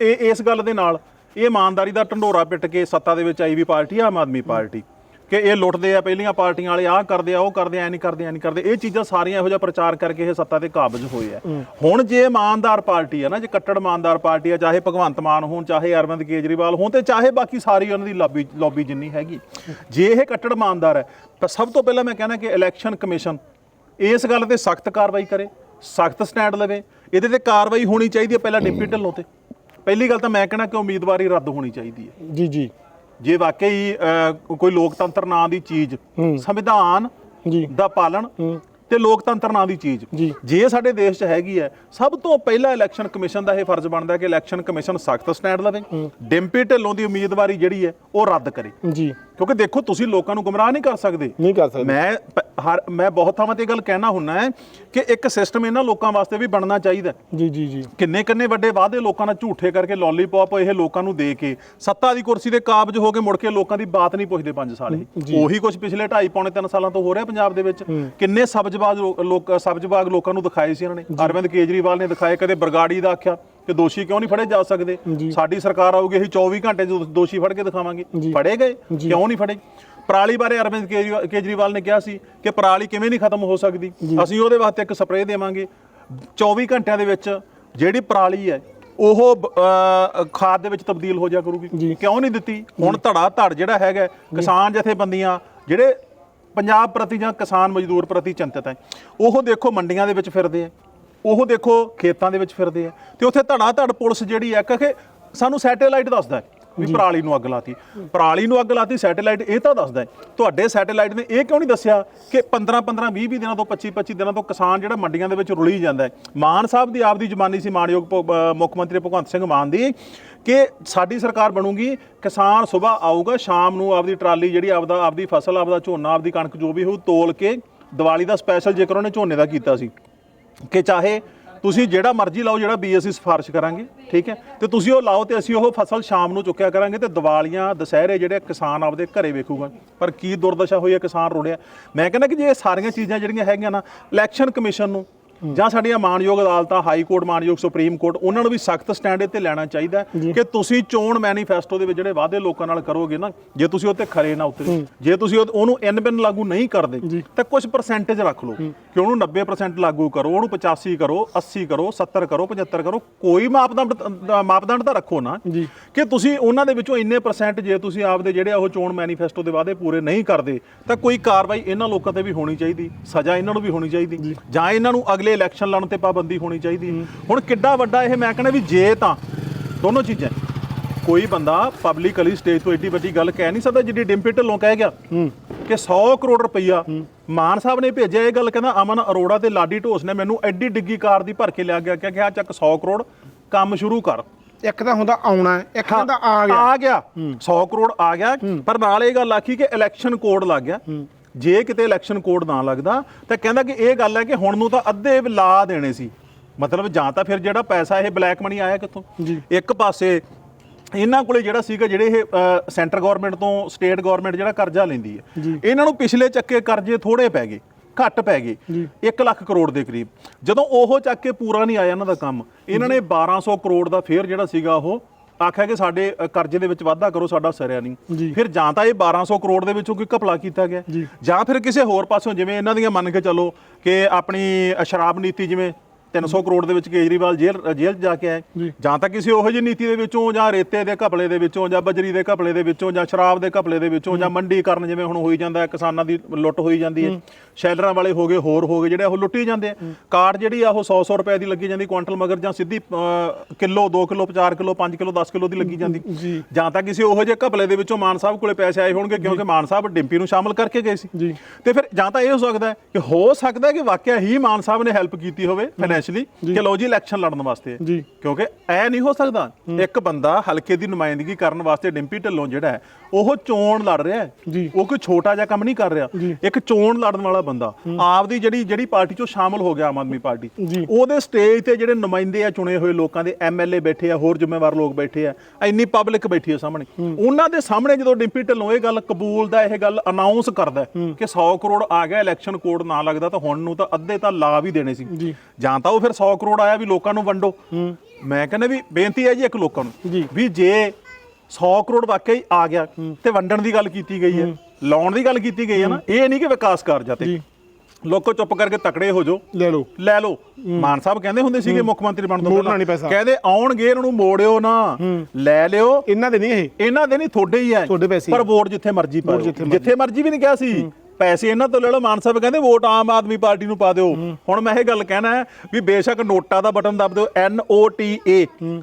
ਇਹ ਇਸ ਗੱਲ ਦੇ ਨਾਲ ਇਹ ਇਮਾਨਦਾਰੀ ਦਾ ਢੰਡੋਰਾ ਪਿੱਟ ਕੇ ਸੱਤਾ ਦੇ ਵਿੱਚ ਆਈ ਵੀ ਪਾਰਟੀ ਆ ਆਮ ਆਦਮੀ ਪਾਰਟੀ। ਕਿ ਇਹ ਲੁੱਟਦੇ ਆ ਪਹਿਲੀਆਂ ਪਾਰਟੀਆਂ ਵਾਲੇ ਆਹ ਕਰਦੇ ਆ ਉਹ ਕਰਦੇ ਆ ਐ ਨਹੀਂ ਕਰਦੇ ਐ ਨਹੀਂ ਕਰਦੇ। ਇਹ ਚੀਜ਼ਾਂ ਸਾਰੀਆਂ ਇਹੋ ਜਿਹਾ ਪ੍ਰਚਾਰ ਕਰਕੇ ਇਹ ਸੱਤਾ ਤੇ ਕਾਬਜ ਹੋਏ ਆ। ਹੁਣ ਜੇ ਇਮਾਨਦਾਰ ਪਾਰਟੀ ਆ ਨਾ ਜੇ ਕੱਟੜ ਇਮਾਨਦਾਰ ਪਾਰਟੀ ਆ ਚਾਹੇ ਭਗਵੰਤ ਮਾਨ ਹੋਣ ਚਾਹੇ ਅਰਵਿੰਦ ਕੇਜਰੀਵਾਲ ਹੋਣ ਤੇ ਚਾਹੇ ਬਾਕੀ ਸਾਰੀ ਉਹਨਾਂ ਦੀ ਲੌਬੀ ਲੌਬੀ ਜਿੰਨੀ ਹੈਗੀ। ਜੇ ਇਹ ਕੱਟੜ ਇਮਾਨਦਾਰ ਹੈ ਤਾਂ ਸਭ ਤੋਂ ਪਹਿਲਾਂ ਮੈਂ ਕਹਿੰਦਾ ਕਿ ਇਲੈਕਸ਼ਨ ਕਮਿਸ਼ਨ ਇਸ ਗੱਲ ਤੇ ਸਖਤ ਕਾਰਵਾਈ ਕਰੇ ਸਖਤ ਸਟੈਂਡ ਲਵੇ। ਇਹਦੇ ਤੇ ਕਾਰਵਾਈ ਹੋਣੀ ਚਾਹੀਦੀ ਹੈ ਪਹਿਲਾਂ ਡਿਪਟੀ ਢਿੱਲੋਂ ਤੇ। ਪਹਿਲੀ ਗੱਲ ਤਾਂ ਮੈਂ ਕਹਿਣਾ ਕਿ ਉਮੀਦਵਾਰੀ ਰੱਦ ਹੋਣੀ ਚਾਹੀਦੀ ਹੈ ਜੀ ਜੀ। ਜੇ ਵਾਕਈ ਅਹ, ਕੋਈ ਲੋਕਤੰਤਰ ਨਾਂ ਦੀ ਚੀਜ਼ ਸੰਵਿਧਾਨ ਜੀ। ਦਾ ਪਾਲਣ ਤੇ ਲੋਕਤੰਤਰ ਨਾਂ ਦੀ ਚੀਜ਼। ਜੀ। ਜੇ ਸਾਡੇ ਦੇਸ਼ 'ਚ ਹੈਗੀ ਹੈ ਸਭ ਤੋਂ ਪਹਿਲਾਂ ਇਲੈਕਸ਼ਨ ਕਮਿਸ਼ਨ ਦਾ ਇਹ ਫਰਜ਼ ਬਣਦਾ ਹੈ ਕਿ ਇਲੈਕਸ਼ਨ ਕਮਿਸ਼ਨ ਸਖਤ ਸਟੈਂਡ ਲਵੇ। ਡਿੰਪੀ ਢਿੱਲੋਂ ਦੀ ਉਮੀਦਵਾਰੀ ਜਿਹੜੀ ਹੈ ਉਹ ਰੱਦ ਕਰੇ। ਜੀ। ਕਿਉਂਕਿ ਦੇਖੋ ਤੁਸੀਂ ਲੋਕਾਂ ਨੂੰ ਗੁੰਮਰਾਹ ਨਹੀਂ ਕਰ ਸਕਦੇ। ਨਹੀਂ ਕਰ ਸਕਦੇ। ਮੈਂ ਪ- ਹਰ ਮੈਂ ਬਹੁਤ ਥਾਵਾਂ ਤੇ ਇਹ ਗੱਲ ਕਹਿਣਾ ਹੁੰਨਾ ਹੈ ਕਿ ਇੱਕ ਸਿਸਟਮ ਇਹਨਾਂ ਲੋਕਾਂ ਵਾਸਤੇ ਵੀ ਬਣਨਾ ਚਾਹੀਦਾ ਹੈ। ਜੀ ਜੀ ਜੀ। ਕਿੰਨੇ ਕਿੰਨੇ ਵੱਡੇ ਵਾਅਦੇ ਲੋਕਾਂ ਨਾਲ ਝੂਠੇ ਕਰਕੇ ਲੋਲੀਪੌਪ ਇਹ ਲੋਕਾਂ ਨੂੰ ਦੇ ਕੇ ਸੱਤਾ ਦੀ ਕੁਰਸੀ ਤੇ ਕਾਬਜ ਹੋ ਕੇ ਮੁੜ ਕੇ ਲੋਕਾਂ ਦੀ ਬਾਤ ਨਹੀਂ ਪੁੱਛਦੇ 5 ਸਾਲ ਇਹ। ਉਹੀ ਕੁਝ ਪਿਛਲੇ 2.5 ਪੌਣੇ 3 ਸਾਲਾਂ ਤੋਂ ਹੋ ਰਿਹਾ ਪੰਜਾਬ ਦੇ ਵਿੱਚ। ਕਿੰਨੇ ਸਬਜ਼ਬਾਜ਼ ਲੋ- ਲੋਕ ਸਬਜ਼ਬਾਗ ਲੋਕਾਂ ਨੂੰ ਦਿਖਾਏ ਸੀ ਇਹਨਾਂ ਨੇ। ਅਰਵਿੰਦ ਕੇਜਰੀਵਾਲ ਨੇ ਦਿਖਾਏ ਕਦੇ ਬਰਗਾੜੀ ਦਾ ਆਖਿਆ। ਕਿ ਦੋਸ਼ੀ ਕਿਉਂ ਨਹੀਂ ਫੜੇ ਜਾ ਸਕਦੇ? ਸਾਡੀ ਸਰਕਾਰ ਆਊਗੀ ਅਸੀਂ 24 ਘੰਟੇ ਦੋਸ਼ੀ ਫੜ ਕੇ ਦਿਖਾਵਾਂਗੇ। ਫੜੇ ਗਏ? ਕਿਉਂ ਨਹੀਂ ਫੜੇ? ਪਰਾਲੀ ਬਾਰੇ ਅਰਵਿੰਦ ਕੇਜਰੀਵਾਲ- ਨੇ ਕਿਹਾ ਸੀ ਕਿ ਪਰਾਲੀ ਕਿਵੇਂ ਨਹੀਂ ਖਤਮ ਹੋ ਸਕਦੀ? ਅਸੀਂ ਉਹਦੇ ਵਾਸਤੇ ਇੱਕ ਸਪਰੇਅ ਦੇਵਾਂਗੇ। 24 ਘੰਟਿਆਂ ਦੇ ਵਿੱਚ ਜਿਹੜੀ ਪਰਾਲੀ ਹੈ ਉਹ ਖਾਦ ਦੇ ਵਿੱਚ ਤਬਦੀਲ ਹੋ ਜਾ ਕਰੂਗੀ। ਕਿਉਂ ਨਹੀਂ ਦਿੱਤੀ? ਹੁਣ ਧੜਾ ਧੜ ਜਿਹੜਾ ਹੈਗਾ ਕਿਸਾਨ ਜਥੇਬੰਦੀਆਂ ਜਿਹੜੇ ਪੰਜਾਬ ਪ੍ਰਤੀ ਜਾਂ ਕਿਸਾਨ ਮਜ਼ਦੂਰ ਪ੍ਰਤੀ ਚਿੰਤਤ ਹੈ ਉਹ ਦੇਖੋ ਮੰਡੀਆਂ ਦੇ ਵਿੱਚ ਫਿਰਦੇ ਆ। ਉਹ ਦੇਖੋ ਖੇਤਾਂ ਦੇ ਵਿੱਚ ਫਿਰਦੇ ਆ ਤੇ ਉੱਥੇ ਧੜਾ ਧੜ ਪੁਲਿਸ ਜਿਹੜੀ ਹੈ ਕਿ ਸਾਨੂੰ ਸੈਟੇਲਾਈਟ ਦੱਸਦਾ ਹੈ ਵੀ ਪਰਾਲੀ ਨੂੰ ਅੱਗ ਲਾਤੀ। ਪਰਾਲੀ ਨੂੰ ਅੱਗ ਲਾਤੀ ਸੈਟੇਲਾਈਟ ਇਹ ਤਾਂ ਦੱਸਦਾ ਹੈ। ਤੁਹਾਡੇ ਸੈਟੇਲਾਈਟ ਨੇ ਇਹ ਕਿਉਂ ਨਹੀਂ ਦੱਸਿਆ ਕਿ 15 15 20 20 ਦਿਨਾਂ ਤੋਂ 25 25 ਦਿਨਾਂ ਤੋਂ ਕਿਸਾਨ ਜਿਹੜਾ ਮੰਡੀਆਂ ਦੇ ਵਿੱਚ ਰੁਲੀ ਜਾਂਦਾ ਹੈ? ਮਾਨ ਸਾਹਿਬ ਦੀ ਆਪਦੀ ਜ਼ੁਬਾਨੀ ਸੀ ਮਾਨਯੋਗ ਮੁੱਖ ਮੰਤਰੀ ਭਗਵੰਤ ਸਿੰਘ ਮਾਨ ਦੀ ਕਿ ਸਾਡੀ ਸਰਕਾਰ ਬਣੂਗੀ ਕਿਸਾਨ ਸਵੇਰ ਆਊਗਾ ਸ਼ਾਮ ਨੂੰ ਆਪਦੀ ਟਰਾਲੀ ਜਿਹੜੀ ਆਪਦਾ ਆਪਦੀ ਫਸਲ ਆਪਦਾ ਝੋਨਾ ਆਪਦੀ ਕਣਕ ਜੋ ਵੀ ਹੋਊ ਤੋਲ ਕੇ ਦੀਵਾਲੀ ਦਾ ਸਪੈਸ਼ਲ ਜੇਕਰ ਉਹਨੇ ਝੋਨੇ ਦਾ ਕੀਤਾ ਸੀ। ਕਿ ਚਾਹੇ ਤੁਸੀਂ ਜਿਹੜਾ ਮਰਜ਼ੀ ਲਾਓ, ਜਿਹੜਾ ਬੀਐਸਸੀ ਸਿਫਾਰਿਸ਼ ਕਰਾਂਗੇ, ਠੀਕ ਹੈ? ਤੇ ਤੁਸੀਂ ਉਹ ਲਾਓ ਤੇ ਅਸੀਂ ਉਹ ਫਸਲ ਸ਼ਾਮ ਨੂੰ ਚੁੱਕਿਆ ਕਰਾਂਗੇ ਤੇ ਦੀਵਾਲੀਆਂ, ਦੁਸਹਿਰੇ ਜਿਹੜੇ ਕਿਸਾਨ ਆਪਦੇ ਘਰੇ ਵੇਖੂਗਾ। ਪਰ ਕੀ ਦੁਰਦਸ਼ਾ ਹੋਈ ਹੈ ਕਿਸਾਨ ਰੋੜਿਆ? ਮੈਂ ਕਹਿੰਦਾ ਕਿ ਜੇ ਇਹ ਸਾਰੀਆਂ ਚੀਜ਼ਾਂ ਜਿਹੜੀਆਂ ਹੈਗੀਆਂ ਨਾ, ਇਲੈਕਸ਼ਨ ਕਮਿਸ਼ਨ ਨੂੰ ਜਾਂ ਸਾਡੀਆਂ ਮਾਨਯੋਗ ਅਦਾਲਤਾਂ ਹਾਈ ਕੋਰਟ ਮਾਨਯੋਗ ਸੁਪਰੀਮ ਕੋਰਟ ਉਹਨਾਂ ਨੂੰ ਵੀ ਸਖਤ ਸਟੈਂਡ ਤੇ ਲੈਣਾ ਚਾਹੀਦਾ ਕਿ ਤੁਸੀਂ ਚੋਣ ਮੈਨੀਫੈਸਟੋ ਦੇ ਵਿੱਚ ਜਿਹੜੇ ਵਾਅਦੇ ਲੋਕਾਂ ਨਾਲ ਕਰੋਗੇ ਨਾ ਜੇ ਤੁਸੀਂ ਉੱਤੇ ਖਰੇ ਨਾ ਉਤਰੇ ਜੇ ਤੁਸੀਂ ਉਹ- ਉਹਨੂੰ ਐਨ ਬਿਨ ਲਾਗੂ ਨਹੀਂ ਕਰਦੇ ਤਾਂ ਕੁਝ ਪਰਸੈਂਟੇਜ ਰੱਖ ਲਓ। ਕਿ ਉਹਨੂੰ 90% ਲਾਗੂ ਕਰੋ ਉਹਨੂੰ 85 ਕਰੋ 80 ਕਰੋ 70 ਕਰੋ 75 ਕਰੋ ਕੋਈ ਮਾਪਦੰਡ ਮਾਪਦੰਡ ਤਾਂ ਰੱਖੋ ਨਾ। ਕਿ ਤੁਸੀਂ ਉਹਨਾਂ ਦੇ ਵਿੱਚੋਂ ਇੰਨੇ ਪਰਸੈਂਟ ਜੇ ਤੁਸੀਂ ਆਪਦੇ ਜਿਹੜੇ ਉਹ ਚੋਣ ਮੈਨੀਫੈਸਟੋ ਦੇ ਵਾਅਦੇ ਪੂਰੇ ਨਹੀਂ ਕਰਦੇ ਤਾਂ ਕੋਈ ਕਾਰਵਾਈ ਇਹਨਾਂ ਲੋਕਾਂ ਤੇ ਵੀ ਹੋਣੀ ਚਾਹੀਦੀ ਸਜ਼ਾ ਇਹਨਾਂ ਨੂੰ ਵੀ ਹੋਣੀ ਚਾਹੀਦੀ ਜਾਂ ਇਹਨਾਂ ਨੂੰ ਅਗਲੇ ਇਲੈਕਸ਼ਨ ਲੜਨ ਤੇ ਪਾਬੰਦੀ ਹੋਣੀ ਚਾਹੀਦੀ ਹੁਣ ਕਿੱਡਾ ਵੱਡਾ ਇਹ ਮੈਂ ਕਹਿੰਦਾ ਵੀ ਜੇ ਤਾਂ ਦੋਨੋਂ ਚੀਜ਼ਾਂ ਕੋਈ ਬੰਦਾ ਪਬਲਿਕਲੀ ਸਟੇਜ ਤੋਂ ਏਡੀ ਵੱਡੀ ਗੱਲ ਕਹਿ ਨਹੀਂ ਸਕਦਾ ਜਿੱਡੀ ਡਿੰਪੀ ਢਿੱਲੋਂ ਕਹਿ ਗਿਆ ਕਿ 100 ਕਰੋੜ ਰੁਪਈਆ ਮਾਨ ਸਾਹਿਬ ਨੇ ਭੇਜਿਆ ਇਹ ਗੱਲ ਕਹਿੰਦਾ ਅਮਨ ਅਰੋੜਾ ਤੇ ਲਾਡੀ ਢੋਸ ਨੇ ਮੈਨੂੰ ਐਡੀ ਡਿੱਗੀ ਕਾਰ ਦੀ ਭਰ ਕੇ ਲਿਆ ਗਿਆ ਕਿ ਆ ਚੱਕ 100 ਕਰੋੜ ਕੰਮ ਸ਼ੁਰੂ ਕਰ। ਇੱਕ ਤਾਂ ਹੁੰਦਾ ਆਉਣਾ ਇੱਕ ਹੁੰਦਾ ਆ ਗਿਆ। ਆ ਗਿਆ। 100 ਕਰੋੜ ਆ ਗਿਆ। ਪਰ ਨਾਲ ਇਹ ਗੱਲ ਆਖੀ ਕਿ ਇਲੈਕਸ਼ਨ ਕੋਡ ਲੱਗ ਗਿਆ। ਜੇ ਕਿਤੇ ਇਲੈਕਸ਼ਨ ਕੋਡ ਨਾ ਲੱਗਦਾ ਤਾਂ ਕਹਿੰਦਾ ਕਿ ਇਹ ਗੱਲ ਹੈ ਕਿ ਹੁਣ ਨੂੰ ਤਾਂ ਅੱਧੇ ਲਾ ਦੇਣੇ ਸੀ। ਮਤਲਬ ਜਾਂ ਤਾਂ ਫਿਰ ਜਿਹੜਾ ਪੈਸਾ ਇਹ ਬਲੈਕ ਮਨੀ ਆਇਆ ਕਿੱਥੋਂ? ਇੱਕ ਪਾਸੇ ਇਹਨਾਂ ਕੋਲੇ ਜਿਹੜਾ ਸੀਗਾ ਜਿਹੜੇ ਇਹ ਸੈਂਟਰ ਗਵਰਨਮੈਂਟ ਤੋਂ ਸਟੇਟ ਗਵਰਨਮੈਂਟ ਜਿਹੜਾ ਕਰਜ਼ਾ ਲੈਂਦੀ ਹੈ। ਇਹਨਾਂ ਨੂੰ ਪਿਛਲੇ ਚੱਕੇ ਕਰਜ਼ੇ ਥੋੜੇ ਪੈ ਗਏ ਘੱਟ ਪੈ ਗਏ। 1 ਲੱਖ ਕਰੋੜ ਦੇ ਕਰੀਬ। ਜਦੋਂ ਉਹ ਚੱਕ ਕੇ ਪੂਰਾ ਨਹੀਂ ਆਇਆ ਇਹਨਾਂ ਦਾ ਕੰਮ ਇਹਨਾਂ ਨੇ 1200 ਕਰੋੜ ਦਾ ਫੇਰ ਜਿਹੜਾ ਸੀਗਾ ਉਹ ਆਖਿਆ ਕਿ ਸਾਡੇ ਕਰਜ਼ੇ ਦੇ ਵਿੱਚ ਵਾਧਾ ਕਰੋ ਸਾਡਾ ਸਰਿਆ ਨਹੀਂ। ਫਿਰ ਜਾਂ ਤਾਂ ਇਹ 1200 ਕਰੋੜ ਦੇ ਵਿੱਚੋਂ ਕੋਈ ਘਪਲਾ ਕੀਤਾ ਗਿਆ। ਜਾਂ। ਫਿਰ ਕਿਸੇ ਹੋਰ ਪਾਸੋਂ ਜਿਵੇਂ ਇਹਨਾਂ ਦੀਆਂ ਮੰਨ ਕੇ ਚੱਲੋ ਕਿ ਆਪਣੀ ਸ਼ਰਾਬ ਨੀਤੀ ਜਿਵੇਂ 300 ਕਰੋੜ ਦੇ ਵਿੱਚ ਕੇਜਰੀਵਾਲ ਜੇਲ੍ਹ ਜੇਲ੍ਹ ਜਾ ਕੇ ਆਏ। ਜਾਂ। ਤਾਂ ਕਿਸੇ ਉਹੋ ਜਿਹੀ ਨੀਤੀ ਦੇ ਵਿੱਚੋਂ ਜਾਂ ਰੇਤੇ ਦੇ ਘਪਲੇ ਦੇ ਵਿੱਚੋਂ ਜਾਂ ਬਜਰੀ ਦੇ ਘਪਲੇ ਦੇ ਵਿੱਚੋਂ ਜਾਂ ਸ਼ਰਾਬ ਦੇ ਘਪਲੇ ਦੇ ਵਿੱਚੋਂ ਜਾਂ ਮੰਡੀਕਰਨ ਜਿਵੇਂ ਹੁਣ ਹੋਈ ਜਾਂਦਾ ਹੈ ਕਿਸਾਨਾਂ ਦੀ ਲੁੱਟ ਹੋਈ ਜਾਂਦੀ ਹੈ। ਸ਼ੈਲਰਾਂ ਵਾਲੇ ਹੋ ਗਏ ਹੋਰ ਹੋ ਗਏ ਜਿਹੜੇ ਉਹ ਲੁੱਟੀ ਜਾਂਦੇ ਆ। ਕਾਰਡ ਜਿਹੜੀ ਆ ਉਹ 100 100 ਰੁਪਏ ਦੀ ਲੱਗੀ ਜਾਂਦੀ ਕੁਆਂਟਲ ਮਗਰ ਜਾਂ ਸਿੱਧੀ kilo 2 kilo 4 kilo 5 kilo 10 kilo ਦੀ ਲੱਗੀ ਜਾਂਦੀ। ਜਾਂ। ਤਾਂ ਕਿਸੇ ਉਹੋ ਜਿਹੇ ਘਪਲੇ ਦੇ ਵਿੱਚੋਂ ਮਾਨ ਸਾਹਿਬ ਕੋਲੇ ਪੈਸੇ ਆਏ ਹੋਣਗੇ ਕਿਉਂਕਿ ਮਾਨ ਸਾਹਿਬ ਡਿੰਪੀ ਨੂੰ ਸ਼ਾਮਲ ਕਰਕੇ ਗਏ ਸੀ। ਤੇ ਫਿਰ ਜਾਂ ਤਾਂ ਇਹ ਹੋ ਸਕਦਾ ਹੈ ਕਿ ਹੋ ਸਕਦਾ ਕਿ ਵਾਕਿਆ ਹੀ ਮਾਨ ਸਾਹਿਬ ਨੇ ਹੈਲਪ ਕੀਤੀ ਹੋਵੇ ਫਾਈਨੈਂਸ਼ਲੀ ਕਿ ਲਓ ਜੀ ਇਲੈਕਸ਼ਨ ਲੜਨ ਵਾਸਤੇ। ਜੀ। ਕਿਉਂਕਿ ਐ ਨਹੀਂ ਹੋ ਸਕਦਾ ਇੱਕ ਬੰਦਾ ਹਲਕੇ ਦੀ ਨੁਮਾਇੰਦਗੀ ਕਰਨ ਵਾਸਤੇ ਡਿੰਪੀ ਢਿੱਲੋਂ ਜਿਹੜਾ ਹੈ ਉਹ ਚੋਣ ਲੜ ਰਿਹਾ ਹੈ। ਉਹ ਕੋਈ ਛੋਟਾ ਜਿਹਾ ਕੰਮ ਨਹੀਂ ਕਰ ਰਿਹਾ। ਇੱਕ ਚੋਣ ਲੜਨ ਵਾਲਾ ਬੰਦਾ ਆਪਦੀ ਜਿਹੜੀ ਜਿਹੜੀ ਪਾਰਟੀ ਚੋਂ ਸ਼ਾਮਲ ਹੋ ਗਿਆ ਆਮ ਆਦਮੀ ਪਾਰਟੀ। ਉਹਦੇ ਸਟੇਜ ਤੇ ਜਿਹੜੇ ਨੁਮਾਇੰਦੇ ਆ ਚੁਣੇ ਹੋਏ ਲੋਕਾਂ ਦੇ ਐਮਐਲਏ ਬੈਠੇ ਆ ਹੋਰ ਜ਼ਿੰਮੇਵਾਰ ਲੋਕ ਬੈਠੇ ਆ ਇੰਨੀ ਪਬਲਿਕ ਬੈਠੀ ਆ ਸਾਹਮਣੇ। ਉਹਨਾਂ ਦੇ ਸਾਹਮਣੇ ਜਦੋਂ ਡਿੰਪੀ ਢਿੱਲੋਂ ਇਹ ਗੱਲ ਕਬੂਲਦਾ ਇਹ ਗੱਲ ਅਨਾਉਂਸ ਕਰਦਾ ਹੈ ਕਿ 100 ਕਰੋੜ ਆ ਗਿਆ ਇਲੈਕਸ਼ਨ ਕੋਡ ਨਾ ਲੱਗਦਾ ਤਾਂ ਹੁਣ ਨੂੰ ਤਾਂ ਅੱਧੇ ਤਾਂ ਲਾ ਵੀ ਦੇਣੇ ਸੀ। ਜਾਂ ਤਾਂ ਉਹ ਫਿਰ 100 ਕਰੋੜ ਆਇਆ ਵੀ ਲੋਕਾਂ ਨੂੰ ਵੰਡੋ। ਮੈਂ ਕਹਿੰਦਾ ਵੀ ਬੇਨਤੀ ਹੈ ਜੀ ਇੱਕ ਲੋਕਾਂ ਨੂੰ ਵੀ ਜੇ 100 ਕਰੋੜ ਵਾਕਈ ਆ ਗਿਆ ਤੇ ਵੰਡਣ ਦੀ ਗੱਲ ਕੀਤੀ ਗਈ ਹੈ ਲਾਉਣ ਦੀ ਗੱਲ ਕੀਤੀ ਗਈ ਹੈ ਨਾ ਇਹ ਨਹੀਂ ਕਿ ਵਿਕਾਸ ਕਾਰਜ ਤੇ। ਲੋਕੋ ਚੁੱਪ ਕਰਕੇ ਤਕੜੇ ਹੋ ਜਾਓ। ਲੈ ਲਓ। ਲੈ ਲਓ। ਮਾਨ ਸਾਹਿਬ ਕਹਿੰਦੇ ਹੁੰਦੇ ਸੀਗੇ ਮੁੱਖ ਮੰਤਰੀ ਬਣਨ ਤੋਂ ਪੈਸਾ। ਕਹਿੰਦੇ ਆਉਣਗੇ ਇਹਨਾਂ ਨੂੰ ਮੋੜਿਓ ਨਾ। ਲੈ ਲਿਓ। ਇਹਨਾਂ ਦੇ ਨਹੀਂ ਇਹ। ਇਹਨਾਂ ਦੇ ਨਹੀਂ ਤੁਹਾਡੇ ਹੀ ਹੈ। ਤੁਹਾਡੇ ਪੈਸੇ। ਪਰ ਵੋਟ ਜਿੱਥੇ ਮਰਜ਼ੀ ਪਾਓ। ਜਿੱਥੇ ਮਰਜ਼ੀ। ਵੀ ਨਹੀਂ ਕਿਹਾ ਸੀ। ਪੈਸੇ ਇਹਨਾਂ ਤੋਂ ਲੈ ਲਓ ਮਾਨ ਸਾਹਿਬ ਕਹਿੰਦੇ ਵੋਟ ਆਮ ਆਦਮੀ ਪਾਰਟੀ ਨੂੰ ਪਾ ਦਿਓ। ਹੁਣ ਮੈਂ ਇਹ ਗੱਲ ਕਹਿਣਾ ਹੈ ਵੀ ਬੇਸ਼ੱਕ ਨੋਟਾ ਦਾ ਬਟਨ ਦਬ ਦਿਓ N O T A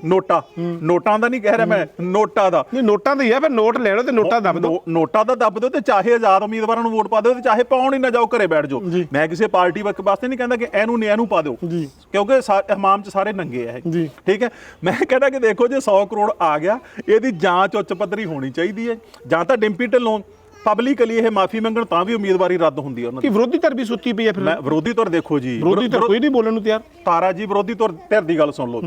ਨੋਟਾ। ਨੋਟਾਂ ਦਾ ਨਹੀਂ ਕਹਿ ਰਿਹਾ ਮੈਂ ਨੋਟਾ ਦਾ। ਨਹੀਂ ਨੋਟਾਂ ਦੇ ਹੀ ਆ ਫਿਰ ਨੋਟ ਲੈ ਲਓ ਤੇ ਨੋਟਾਂ ਦੱਬ ਦਿਓ। ਨੋਟਾਂ ਦਾ ਦੱਬ ਦਿਓ ਤੇ ਚਾਹੇ ਆਜ਼ਾਦ ਉਮੀਦਵਾਰਾਂ ਨੂੰ ਵੋਟ ਪਾ ਦਿਓ ਤੇ ਚਾਹੇ ਪਾਉਣ ਹੀ ਨਾ ਜਾਓ ਘਰੇ ਬੈਠ ਜਾਓ। ਮੈਂ ਕਿਸੇ ਪਾਰਟੀ ਵਕ ਵਾਸਤੇ ਨਹੀਂ ਕਹਿੰਦਾ ਕਿ ਇਹਨੂੰ ਨਹੀਂ ਇਹਨੂੰ ਪਾ ਦਿਓ। ਕਿਉਂਕਿ ਹਮਾਮ ਚ ਸਾਰੇ ਨੰਗੇ ਆ ਇਹ। ਠੀਕ ਹੈ? ਮੈਂ ਕਹਿੰਦਾ ਕਿ ਦੇਖੋ ਜੇ 100 ਕਰੋੜ ਆ ਗਿਆ ਇਹਦੀ ਜਾਂਚ ਉੱਚ ਪੱਧਰੀ ਹੋਣੀ ਚਾਹੀਦੀ ਹੈ। ਜਾਂ ਤਾਂ ਡਿੰਪੀ ਢਿੱਲੋਂ ਪਬਲਿਕਲੀ ਇਹ ਮਾਫੀ ਮੰਗਣ ਤਾਂ ਵੀ ਉਮੀਦਵਾਰੀ ਰੱਦ ਹੁੰਦੀ ਹੈ ਉਹਨਾਂ ਕਿ ਦੀ ਵਿਰੋਧੀ ਧਿਰ ਵੀ ਸੁੱਤੀ ਪਈ ਆ ਫਿਰ? ਮੈਂ ਵਿਰੋਧੀ ਧਿਰ ਦੇਖੋ ਜੀ। ਵਿਰੋਧੀ ਧਿਰ ਕੋਈ ਨਹੀਂ ਬੋਲਣ ਨੂੰ ਤਿਆਰ। ਤਾਰਾ ਜੀ ਵਿਰੋਧੀ ਧਿਰ ਧਿਰ ਦੀ ਗੱਲ ਸੁਣ ਲਓ।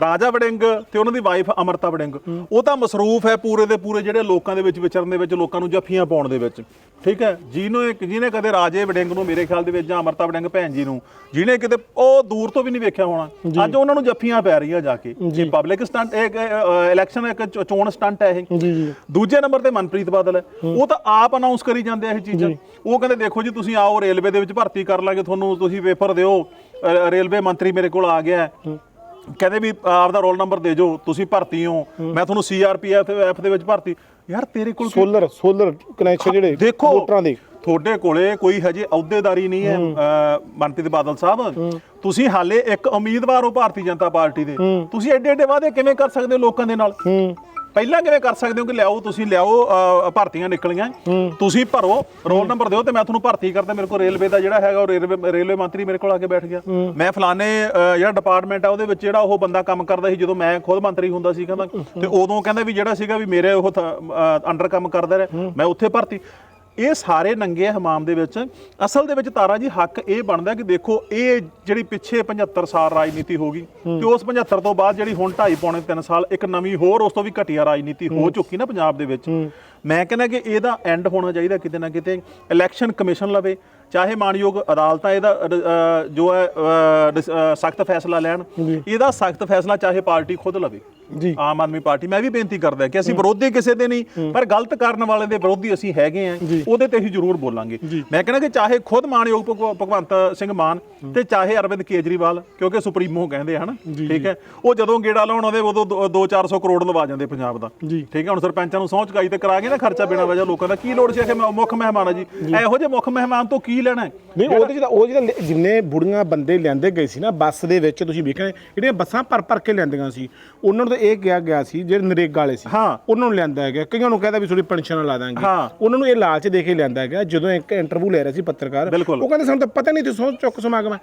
ਰਾਜਾ ਵੜਿੰਗ ਤੇ ਉਹਨਾਂ ਦੀ ਵਾਈਫ ਅਮਰਤਾ ਵੜਿੰਗ। ਉਹ ਤਾਂ ਮਸਰੂਫ ਹੈ ਪੂਰੇ ਦੇ ਪੂਰੇ ਜਿਹੜੇ ਲੋਕਾਂ ਦੇ ਵਿੱਚ ਵਿਚਰਨ ਦੇ ਵਿੱਚ ਲੋਕਾਂ ਨੂੰ ਜੱਫੀਆਂ ਪਾਉਣ ਦੇ ਵਿੱਚ। ਠੀਕ ਹੈ? ਜਿਹਨੂੰ ਇੱਕ ਜਿਹਨੇ ਕਦੇ ਰਾਜੇ ਵੜਿੰਗ ਨੂੰ ਮੇਰੇ ਖਿਆਲ ਦੇ ਵਿੱਚ ਜਾਂ ਅਮਰਤਾ ਵੜਿੰਗ ਭੈਣ ਜੀ ਨੂੰ ਜਿਹਨੇ ਕਿਤੇ ਉਹ ਦੂਰ ਤੋਂ ਵੀ ਨਹੀਂ ਵੇਖਿਆ ਹੋਣਾ। ਅੱਜ ਉਹਨਾਂ ਨੂੰ ਜੱਫੀਆਂ ਪੈ ਰਹੀਆਂ ਜਾ ਕੇ। ਜੀ। ਪਬਲਿਕ ਸਟੰਟ ਇੱਕ ਇਲੈਕਸ਼ਨ ਇੱਕ ਚੋਣ ਸਟੰਟ ਹੈ ਇਹ। ਜੀ ਦੂਜੇ ਨੰਬਰ ਤੇ ਮਨਪ੍ਰੀਤ ਬਾਦਲ ਹੈ। ਉਹ ਤਾਂ ਆਪ ਅਨਾਉਂਸ ਕਰੀ ਜਾਂਦੇ ਆ ਇਹ ਚੀਜ਼ਾਂ। ਉਹ ਕਹਿੰਦੇ ਦੇਖੋ ਜੀ ਤੁਸੀਂ ਆਓ ਰੇਲਵੇ ਦੇ ਵਿੱਚ ਭਰਤੀ ਕਰ ਲਾਂਗੇ ਤੁਹਾਨੂੰ ਤੁਸੀਂ ਪੇਪਰ ਦਿਓ। ਰੇਲਵੇ ਮੰਤਰੀ ਮੇਰੇ ਕੋਲ ਆ ਗਿਆ। ਕਹਿੰਦੇ ਵੀ ਆਪ ਦਾ ਰੋਲ ਨੰਬਰ ਦੇ ਜੋ ਤੁਸੀਂ ਭਰਤੀ ਹੋ। ਮੈਂ ਤੁਹਾਨੂੰ ਸੀਆਰਪੀਐਫ ਐਫ ਦੇ ਵਿੱਚ ਭਰਤੀ। ਯਾਰ ਤੇਰੇ ਕੋਲ ਸੋਲਰ ਸੋਲਰ ਕਨੈਕਸ਼ਨ ਜਿਹੜੇ ਦੇਖੋ ਮੋਟਰਾਂ ਦੇ। ਤੁਹਾਡੇ ਕੋਲੇ ਕੋਈ ਹਜੇ ਅਹੁਦੇਦਾਰੀ ਨਹੀਂ ਹੈ ਮਨਪ੍ਰੀਤ ਬਾਦਲ ਸਾਹਿਬ। ਤੁਸੀਂ ਹਾਲੇ ਇੱਕ ਉਮੀਦਵਾਰ ਹੋ ਭਾਰਤੀ ਜਨਤਾ ਪਾਰਟੀ ਦੇ। ਤੁਸੀਂ ਐਡੇ ਐਡੇ ਵਾਅਦੇ ਕਿਵੇਂ ਕਰ ਸਕਦੇ ਹੋ ਲੋਕਾਂ ਦੇ ਨਾਲ? ਪਹਿਲਾਂ ਕਿਵੇਂ ਕਰ ਸਕਦੇ ਹੋ ਕਿ ਲਿਆਓ ਤੁਸੀਂ ਲਿਆਓ ਅ, ਭਰਤੀਆਂ ਨਿਕਲੀਆਂ। ਤੁਸੀਂ ਭਰੋ ਰੋਲ ਨੰਬਰ ਦਿਓ ਤੇ ਮੈਂ ਤੁਹਾਨੂੰ ਭਰਤੀ ਕਰਦਾ। ਮੇਰੇ ਕੋਲ ਰੇਲਵੇ ਦਾ ਜਿਹੜਾ ਹੈਗਾ ਉਹ ਰੇਲਵੇ ਰੇਲਵੇ ਮੰਤਰੀ ਮੇਰੇ ਕੋਲ ਆ ਕੇ ਬੈਠ ਗਿਆ। ਮੈਂ ਫਲਾਣੇ ਅ, ਜਿਹੜਾ ਡਿਪਾਰਟਮੈਂਟ ਆ ਉਹਦੇ ਵਿੱਚ ਜਿਹੜਾ ਉਹ ਬੰਦਾ ਕੰਮ ਕਰਦਾ ਸੀ ਜਦੋਂ ਮੈਂ ਖੁਦ ਮੰਤਰੀ ਹੁੰਦਾ ਸੀ ਕਹਿੰਦਾ। ਤੇ ਉਦੋਂ ਕਹਿੰਦਾ ਵੀ ਜਿਹੜਾ ਸੀਗਾ ਵੀ ਮੇਰੇ ਉਹ ਅੰਡਰ ਕੰਮ ਕਰਦਾ ਰਿਹਾ। ਮੈਂ ਉੱਥੇ ਭਰਤੀ। ਇਹ ਸਾਰੇ ਨੰਗੇ ਹਮਾਮ ਦੇ ਵਿੱਚ ਅਸਲ ਦੇ ਵਿੱਚ ਤਾਰਾ ਜੀ ਹੱਕ ਇਹ ਬਣਦਾ ਕਿ ਦੇਖੋ ਇਹ ਜਿਹੜੀ ਪਿੱਛੇ 75 ਸਾਲ ਰਾਜਨੀਤੀ ਹੋ ਗਈ ਤੇ ਉਸ 75 ਤੋਂ ਬਾਅਦ ਜਿਹੜੀ ਹੁਣ 2.5 ਪੌਣੇ 3 ਸਾਲ ਇੱਕ ਨਵੀਂ ਹੋਰ ਉਸ ਤੋਂ ਵੀ ਘਟੀਆ ਰਾਜਨੀਤੀ ਹੋ ਚੁੱਕੀ ਨਾ ਪੰਜਾਬ ਦੇ ਵਿੱਚ। ਮੈਂ ਕਹਿੰਦਾ ਕਿ ਇਹਦਾ ਐਂਡ ਹੋਣਾ ਚਾਹੀਦਾ ਕਿਤੇ ਨਾ ਕਿਤੇ ਇਲੈਕਸ਼ਨ ਕਮਿਸ਼ਨ ਲਵੇ ਚਾਹੇ ਮਾਨਯੋਗ ਅਦਾਲਤਾਂ ਇਹਦਾ ਅ, ਜੋ ਹੈ ਸਖਤ ਫੈਸਲਾ ਲੈਣ ਇਹਦਾ ਸਖਤ ਫੈਸਲਾ ਚਾਹੇ ਪਾਰਟੀ ਖੁਦ ਲਵੇ। ਜੀ। ਆਮ ਆਦਮੀ ਪਾਰਟੀ ਮੈਂ ਵੀ ਬੇਨਤੀ ਕਰਦਾ ਕਿ ਅਸੀਂ ਵਿਰੋਧੀ ਕਿਸੇ ਦੇ ਨਹੀਂ ਪਰ ਗਲਤ ਕਰਨ ਵਾਲੇ ਦੇ ਵਿਰੋਧੀ ਅਸੀਂ ਹੈਗੇ ਆ ਉਹਦੇ ਤੇ ਅਸੀਂ ਜ਼ਰੂਰ ਬੋਲਾਂਗੇ। ਮੈਂ ਕਹਿੰਦਾ ਕਿ ਚਾਹੇ ਖੁਦ ਮਾਨਯੋਗ ਭਗਵ- ਭਗਵੰਤ ਸਿੰਘ ਮਾਨ ਤੇ ਚਾਹੇ ਅਰਵਿੰਦ ਕੇਜਰੀਵਾਲ ਕਿਉਂਕਿ ਸੁਪਰੀਮੋ ਕਹਿੰਦੇ ਹਨ ਠੀਕ ਹੈ? ਉਹ ਜਦੋਂ ਗੇੜਾ ਲਾਉਣ ਆਉਂਦੇ ਉਦੋਂ 2-400 ਕਰੋੜ ਲਵਾ ਜਾਂਦੇ ਪੰਜਾਬ ਦਾ। ਜੀ। ਠੀਕ ਹੈ? ਹੁਣ ਸਰਪੰਚਾਂ ਨੂੰ ਸਹੁੰ ਚੁਕਾਈ ਤੇ ਕਰਾ ਕੇ ਨਾ ਖਰਚਾ ਬਿਨਾਂ ਵਜ੍ਹਾ ਲੋਕਾਂ ਦਾ ਕੀ ਲੋੜ ਸੀ? ਕਿ ਮੁੱਖ ਮਹਿਮਾਨ ਆ ਜੀ। ਇਹੋ ਜਿਹੇ ਮੁੱਖ ਮਹਿਮਾਨ ਤੋਂ ਕੀ ਲੈਣਾ ਹੈ? ਨਹੀਂ ਉਹਦੇ ਜਿਹੜਾ ਉਹ ਜਿਹੜਾ ਲਿ- ਜਿੰਨੇ ਬੁੜੀਆਂ ਬੰਦੇ ਲਿਆਂਦੇ ਗਏ ਸੀ ਨਾ ਬੱਸ ਦੇ ਵਿੱਚ ਤੁਸੀਂ ਵੇਖਿਆ ਜਿਹੜੀਆਂ ਬੱਸਾਂ ਭਰ ਭਰ ਕੇ ਲਿਆਂਦੀਆਂ ਸੀ ਉਹਨਾਂ ਨੂੰ ਤਾਂ ਇਹ ਕਿਹਾ ਗਿਆ ਸੀ ਜਿਹੜੇ ਨਰੇਗਾ ਵਾਲੇ ਸੀ ਹਾਂ। ਉਹਨਾਂ ਨੂੰ ਲਿਆਂਦਾ ਗਿਆ ਕਈਆਂ ਨੂੰ ਕਹਿੰਦਾ ਵੀ ਥੋੜੀ ਪੈਨਸ਼ਨ ਲਾ ਦਾਂਗੇ ਹਾਂ। ਉਹਨਾਂ ਨੂੰ ਇਹ ਲਾਲਚ ਦੇ ਕੇ ਲਿਆਂਦਾ ਗਿਆ ਜਦੋਂ ਇੱਕ ਇੰਟਰਵਿਊ ਲੈ ਰਿਹਾ ਸੀ ਪੱਤਰਕਾਰ ਬਿਲਕੁਲ। ਉਹ ਕਹਿੰਦੇ ਸਾਨੂੰ ਤਾਂ ਪਤਾ ਨਹੀਂ ਤੇ ਸੌ ਚੁੱਕ ਸਮਾਗਮ ਹੈ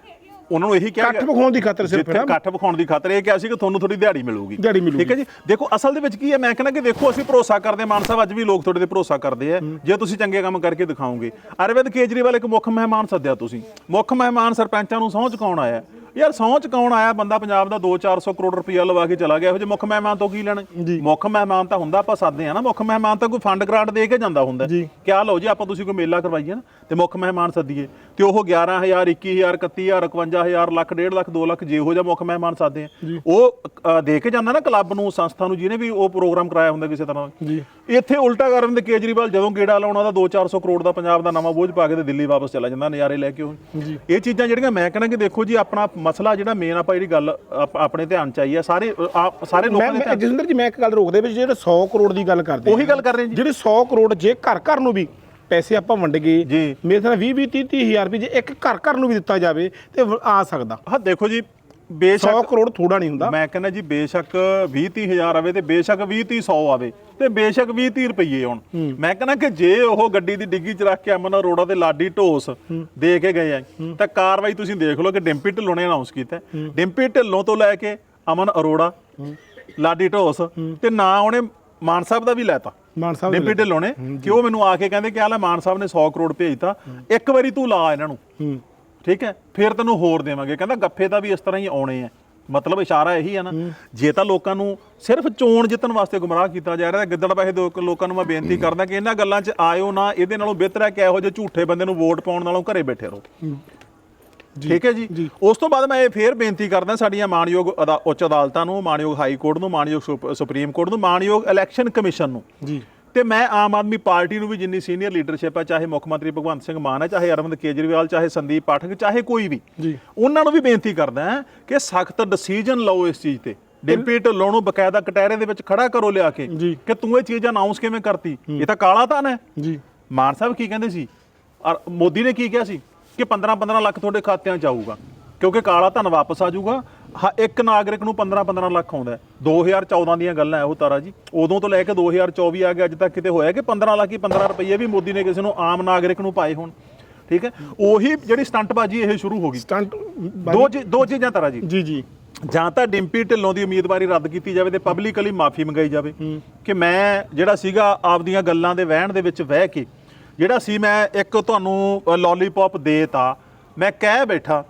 ਉਹਨਾਂ ਨੂੰ ਇਹੀ ਕਿਹਾ ਇਕੱਠ ਵਿਖਾਉਣ ਦੀ ਖਾਤਰ ਸਿਰਫ ਜਿੱਥੇ। ਇਕੱਠ ਵਿਖਾਉਣ ਦੀ ਖਾਤਰ ਇਹ ਕਿਹਾ ਸੀ ਕਿ ਤੁਹਾਨੂੰ ਥੋੜੀ ਦਿਹਾੜੀ ਮਿਲੂਗੀ। ਦਿਹਾੜੀ ਮਿਲੂਗੀ। ਠੀਕ ਹੈ ਜੀ? ਦੇਖੋ ਅਸਲ ਦੇ ਵਿੱਚ ਕੀ ਹੈ? ਮੈਂ ਕਹਿੰਦਾ ਕਿ ਦੇਖੋ ਅਸੀਂ ਭਰੋਸਾ ਕਰਦੇ ਹਾਂ, ਮਾਨ ਸਾਹਿਬ ਅੱਜ ਵੀ ਲੋਕ ਤੁਹਾਡੇ ਤੇ ਭਰੋਸਾ ਕਰਦੇ ਆ। ਜੇ ਤੁਸੀਂ ਚੰਗੇ ਕੰਮ ਕਰਕੇ ਦਿਖਾਓਗੇ। ਅਰਵਿੰਦ ਕੇਜਰੀਵਾਲ ਇੱਕ ਮੁੱਖ ਮਹਿਮਾਨ ਸੱਦਿਆ ਤੁਸੀਂ। ਮੁੱਖ ਮਹਿਮਾਨ ਸਰਪੰਚਾਂ ਨੂੰ ਸਹੁੰ ਚੁਕਾਉਣ ਆਇਆ। ਯਾਰ ਸਹੁੰ ਚੁਕਾਉਣ ਆਇਆ? ਬੰਦਾ ਪੰਜਾਬ ਦਾ 2-400 ਕਰੋੜ ਰੁਪਇਆ ਲਵਾ ਕੇ ਚਲਾ ਗਿਆ। ਇਹੋ ਜਿਹੇ ਮੁੱਖ ਮਹਿਮਾਨ ਤੋਂ ਕੀ ਲੈਣਾ? ਮੁੱਖ ਮਹਿਮਾਨ ਤਾਂ ਹੁੰਦਾ ਆਪਾਂ ਸੱਦਦੇ ਆ ਨਾ। ਮੁੱਖ ਮਹਿਮਾਨ ਤਾਂ ਕੋਈ ਫੰਡ ਗ੍ਰਾਂਟ ਦੇ ਕੇ ਜਾਂਦਾ ਹੁੰਦਾ। ਕਿਆ ਲਓ ਜੀ ਆਪਾਂ ਤੁਸੀਂ ਕੋਈ ਮੇਲਾ ਕਰਵਾਈਏ ਨਾ ਤੇ ਮੁੱਖ ਮਹਿਮਾਨ ਸੱਦੀਏ। ਤੇ ਉਹ 11000 21000 31000 51000 ਲੱਖ 1.5 ਲੱਖ 2 ਲੱਖ ਜਿਹੋ ਜਿਹਾ ਮੁੱਖ ਮਹਿਮਾਨ ਸਾਦੇ ਆ। ਉਹ ਦੇ ਕੇ ਜਾਂਦਾ ਨਾ ਕਲੱਬ ਨੂੰ ਸੰਸਥਾ ਨੂੰ ਜਿਹਨੇ ਵੀ ਉਹ ਪ੍ਰੋਗਰਾਮ ਕਰਾਇਆ ਹੁੰਦਾ ਕਿਸੇ ਤਰ੍ਹਾਂ ਦਾ। ਇੱਥੇ ਉਲਟਾ ਕਰਨ ਦੇ ਕੇਜਰੀਵਾਲ ਜਦੋਂ ਗੇੜਾ ਲਾਉਣਾ ਦਾ 2-400 ਕਰੋੜ ਦਾ ਪੰਜਾਬ ਦਾ ਨਵਾਂ ਬੋਝ ਪਾ ਕੇ ਤੇ ਦਿੱਲੀ ਵਾਪਸ ਚਲਾ ਜਾਂਦਾ ਨਜ਼ਾਰੇ ਲੈ ਕੇ ਉਹ। ਇਹ ਚੀਜ਼ਾਂ ਜਿਹੜੀਆਂ ਮੈਂ ਕਹਿੰਦਾ ਕਿ ਦੇਖੋ ਜੀ ਆਪਣਾ ਮਸਲਾ ਜਿਹੜਾ ਮੇਨ ਆਪਾਂ ਜਿਹੜੀ ਗੱਲ ਆਪ- ਆਪਣੇ ਧਿਆਨ ਚ ਆਈ ਹੈ ਸਾਰੇ ਆਪ- ਸਾਰੇ ਮੈਂ ਲੋਕਾਂ ਦੇ ਮੈਂ- ਧਿਆਨ ਜਸਵਿੰਦਰ ਜੀ ਮੈਂ ਇੱਕ ਗੱਲ ਰੋਕਦੇ ਵਿੱਚ ਜਿਹੜੇ 100 ਕਰੋੜ ਦੀ ਗੱਲ ਕਰਦੇ ਉਹੀ ਗੱਲ ਕਰ ਰਹੇ ਜੀ। ਜਿਹੜੇ 100 ਕਰੋੜ ਜੇ ਘਰ ਘਰ ਨੂੰ ਵੀ ਪੈਸੇ ਆਪਾਂ ਵੰਡ ਗਏ ਜੀ। ਮੇਰੇ ਖਿਆਲ 20 20 30 ਹਜ਼ਾਰ ਰੁਪਏ ਜੇ ਇੱਕ ਘਰ ਘਰ ਨੂੰ ਵੀ ਦਿੱਤਾ ਜਾਵੇ ਤੇ ਵ- ਆ ਸਕਦਾ ਹਾਂ ਦੇਖੋ ਜੀ 100 ਬੇਸ਼ੱਕ ਕਰੋੜ ਥੋੜਾ ਨਹੀਂ ਹੁੰਦਾ। ਮੈਂ ਕਹਿੰਦਾ ਜੀ ਬੇਸ਼ੱਕ 20 30 ਹਜ਼ਾਰ ਆਵੇ ਤੇ ਬੇਸ਼ੱਕ 20 30 100 ਆਵੇ ਤੇ ਬੇਸ਼ੱਕ 20 30 ਰੁਪਏ ਹੁਣ। ਮੈਂ ਕਹਿੰਦਾ ਕਿ ਜੇ ਉਹ ਗੱਡੀ ਦੀ ਡਿੱਗੀ ਚ ਰੱਖ ਕੇ ਅਮਨ ਅਰੋੜਾ ਤੇ ਲਾਡੀ ਢੋਸ ਦੇ ਕੇ ਗਏ ਆ ਤਾਂ ਕਾਰਵਾਈ ਤੁਸੀਂ ਦੇਖ ਲਓ ਕਿ ਡਿੰਪੀ ਢਿੱਲੋਂ ਨੇ ਅਨਾਉਂਸ ਕੀਤਾ। ਡਿੰਪੀ ਢਿੱਲੋਂ ਤੋਂ ਲੈ ਕੇ ਅਮਨ ਅਰੋੜਾ ਲਾਡੀ ਢੋਸ ਤੇ ਨਾ ਉਹਨੇ ਮਾਨ ਸਾਹਿਬ ਦਾ ਵੀ ਲੈਤਾ। ਮਾਨ ਸਾਹਿਬ ਨੇ ਡਿੰਪੀ ਢਿੱਲੋਂ ਨੇ ਕਿ ਉਹ ਮੈਨੂੰ ਆ ਕੇ ਕਹਿੰਦੇ ਕਿ ਆਹ ਲੈ ਮਾਨ ਸਾਹਿਬ ਨੇ 100 ਕਰੋੜ ਭੇਜਤਾ। ਇੱਕ ਵਾਰੀ ਤੂੰ ਲਾ ਇਹਨਾਂ ਨੂੰ। ਠੀਕ ਹੈ? ਫਿਰ ਤੈਨੂੰ ਹੋਰ ਦੇਵਾਂਗੇ। ਕਹਿੰਦਾ ਗੱਫੇ ਤਾਂ ਵੀ ਇਸ ਤਰ੍ਹਾਂ ਹੀ ਆਉਣੇ ਆ। ਮਤਲਬ ਇਸ਼ਾਰਾ ਇਹੀ ਆ ਨਾ। ਜੇ ਤਾਂ ਲੋਕਾਂ ਨੂੰ ਸਿਰਫ ਚੋਣ ਜਿੱਤਣ ਵਾਸਤੇ ਗੁੰਮਰਾਹ ਕੀਤਾ ਜਾ ਰਿਹਾ ਤਾਂ ਗਿੱਦੜ ਪੈਸੇ ਦੋ ਲੋਕਾਂ ਨੂੰ ਮੈਂ ਬੇਨਤੀ ਕਰਦਾ ਕਿ ਇਹਨਾਂ ਗੱਲਾਂ 'ਚ ਆਇਓ ਨਾ। ਇਹਦੇ ਨਾਲੋਂ ਬਿਹਤਰ ਹੈ ਕਿ ਇਹੋ ਜਿਹੇ ਝੂਠੇ ਬੰਦੇ ਨੂੰ ਵੋਟ ਪਾਉਣ ਨਾਲੋਂ ਘਰੇ ਬੈਠੇ ਰਹੋ। ਠੀਕ ਹੈ ਜੀ? ਉਸ ਤੋਂ ਬਾਅਦ ਮੈਂ ਇਹ ਫੇਰ ਬੇਨਤੀ ਕਰਦਾ ਸਾਡੀਆਂ ਮਾਨਯੋਗ ਉੱਚ ਅਦਾਲਤਾਂ ਨੂੰ ਮਾਨਯੋਗ ਹਾਈ ਕੋਰਟ ਨੂੰ ਮਾਨਯੋਗ ਸੁਪ- ਸੁਪਰੀਮ ਕੋਰਟ ਨੂੰ ਮਾਨਯੋਗ ਇਲੈਕਸ਼ਨ ਕਮਿਸ਼ਨ ਨੂੰ। ਜੀ। ਤੇ ਮੈਂ ਆਮ ਆਦਮੀ ਪਾਰਟੀ ਨੂੰ ਵੀ ਜਿੰਨੀ ਸੀਨੀਅਰ ਲੀਡਰਸ਼ਿਪ ਹੈ ਚਾਹੇ ਮੁੱਖ ਮੰਤਰੀ ਭਗਵੰਤ ਸਿੰਘ ਮਾਨ ਹੈ ਚਾਹੇ ਅਰਵਿੰਦ ਕੇਜਰੀਵਾਲ ਚਾਹੇ ਸੰਦੀਪ ਪਾਠਕ ਚਾਹੇ ਕੋਈ ਵੀ। ਉਹਨਾਂ ਨੂੰ ਵੀ ਬੇਨਤੀ ਕਰਦਾ ਹਾਂ ਕਿ ਸਖਤ ਡਿਸੀਜਨ ਲਓ ਇਸ ਚੀਜ਼ ਤੇ। ਡਿੰਪੀ ਢਿੱਲੋਂ ਨੂੰ ਬਕਾਇਦਾ ਕਟਹਿਰੇ ਦੇ ਵਿੱਚ ਖੜਾ ਕਰੋ ਲਿਆ ਕੇ। ਕਿ ਤੂੰ ਇਹ ਚੀਜ਼ ਅਨਾਉਂਸ ਕਿਵੇਂ ਕਰਤੀ? ਇਹ ਤਾਂ ਕਾਲਾ ਧਨ ਹੈ। ਜੀ। ਮਾਨ ਸਾਹਿਬ ਕੀ ਕਹਿੰਦੇ ਸੀ? ਔਰ ਮੋਦੀ ਨੇ ਕੀ ਕਿਹਾ ਸੀ? ਕਿ 15 15 ਲੱਖ ਤੁਹਾਡੇ ਖਾਤਿਆਂ 'ਚ ਆਊਗਾ ਕਿਉਂਕਿ ਕਾਲਾ ਧਨ ਵਾਪਸ ਆ ਜਾਊਗਾ। ਹਾਂ ਇੱਕ ਨਾਗਰਿਕ ਨੂੰ 15 15 ਲੱਖ ਆਉਂਦਾ ਹੈ। 2014 ਦੀਆਂ ਗੱਲਾਂ ਹੈ ਉਹ ਤਾਰਾ ਜੀ। ਉਦੋਂ ਤੋਂ ਲੈ ਕੇ 2024 ਆ ਗਿਆ ਅੱਜ ਤੱਕ ਕਿਤੇ ਹੋਇਆ ਕਿ 15 ਲੱਖ ਹੀ 15 ਰੁਪਏ ਵੀ ਮੋਦੀ ਨੇ ਕਿਸੇ ਨੂੰ ਆਮ ਨਾਗਰਿਕ ਨੂੰ ਪਾਏ ਹੋਣ। ਠੀਕ ਹੈ? ਉਹੀ ਜਿਹੜੀ ਸਟੰਟਬਾਜ਼ੀ ਇਹ ਸ਼ੁਰੂ ਹੋ ਗਈ। ਸਟੰਟ ਦੋ ਚੀ- ਦੋ ਚੀਜ਼ਾਂ ਤਾਰਾ ਜੀ। ਜੀ ਜੀ। ਜਾਂ ਤਾਂ ਡਿੰਪੀ ਢਿੱਲੋਂ ਦੀ ਉਮੀਦਵਾਰੀ ਰੱਦ ਕੀਤੀ ਜਾਵੇ ਤੇ ਪਬਲਿਕਲੀ ਮਾਫੀ ਮੰਗਾਈ ਜਾਵੇ। ਕਿ ਮੈਂ ਜਿਹੜਾ ਸੀਗਾ ਆਪਦੀਆਂ ਗੱਲਾਂ ਦੇ ਵਹਿਣ ਦੇ ਵਿੱਚ ਵਹਿ ਕੇ ਜਿਹੜਾ ਸੀ ਮੈਂ ਇੱਕ ਤੁਹਾਨੂੰ ਲੋਲੀਪੌਪ ਦੇਤਾ ਮੈਂ ਕਹਿ ਬੈਠਾ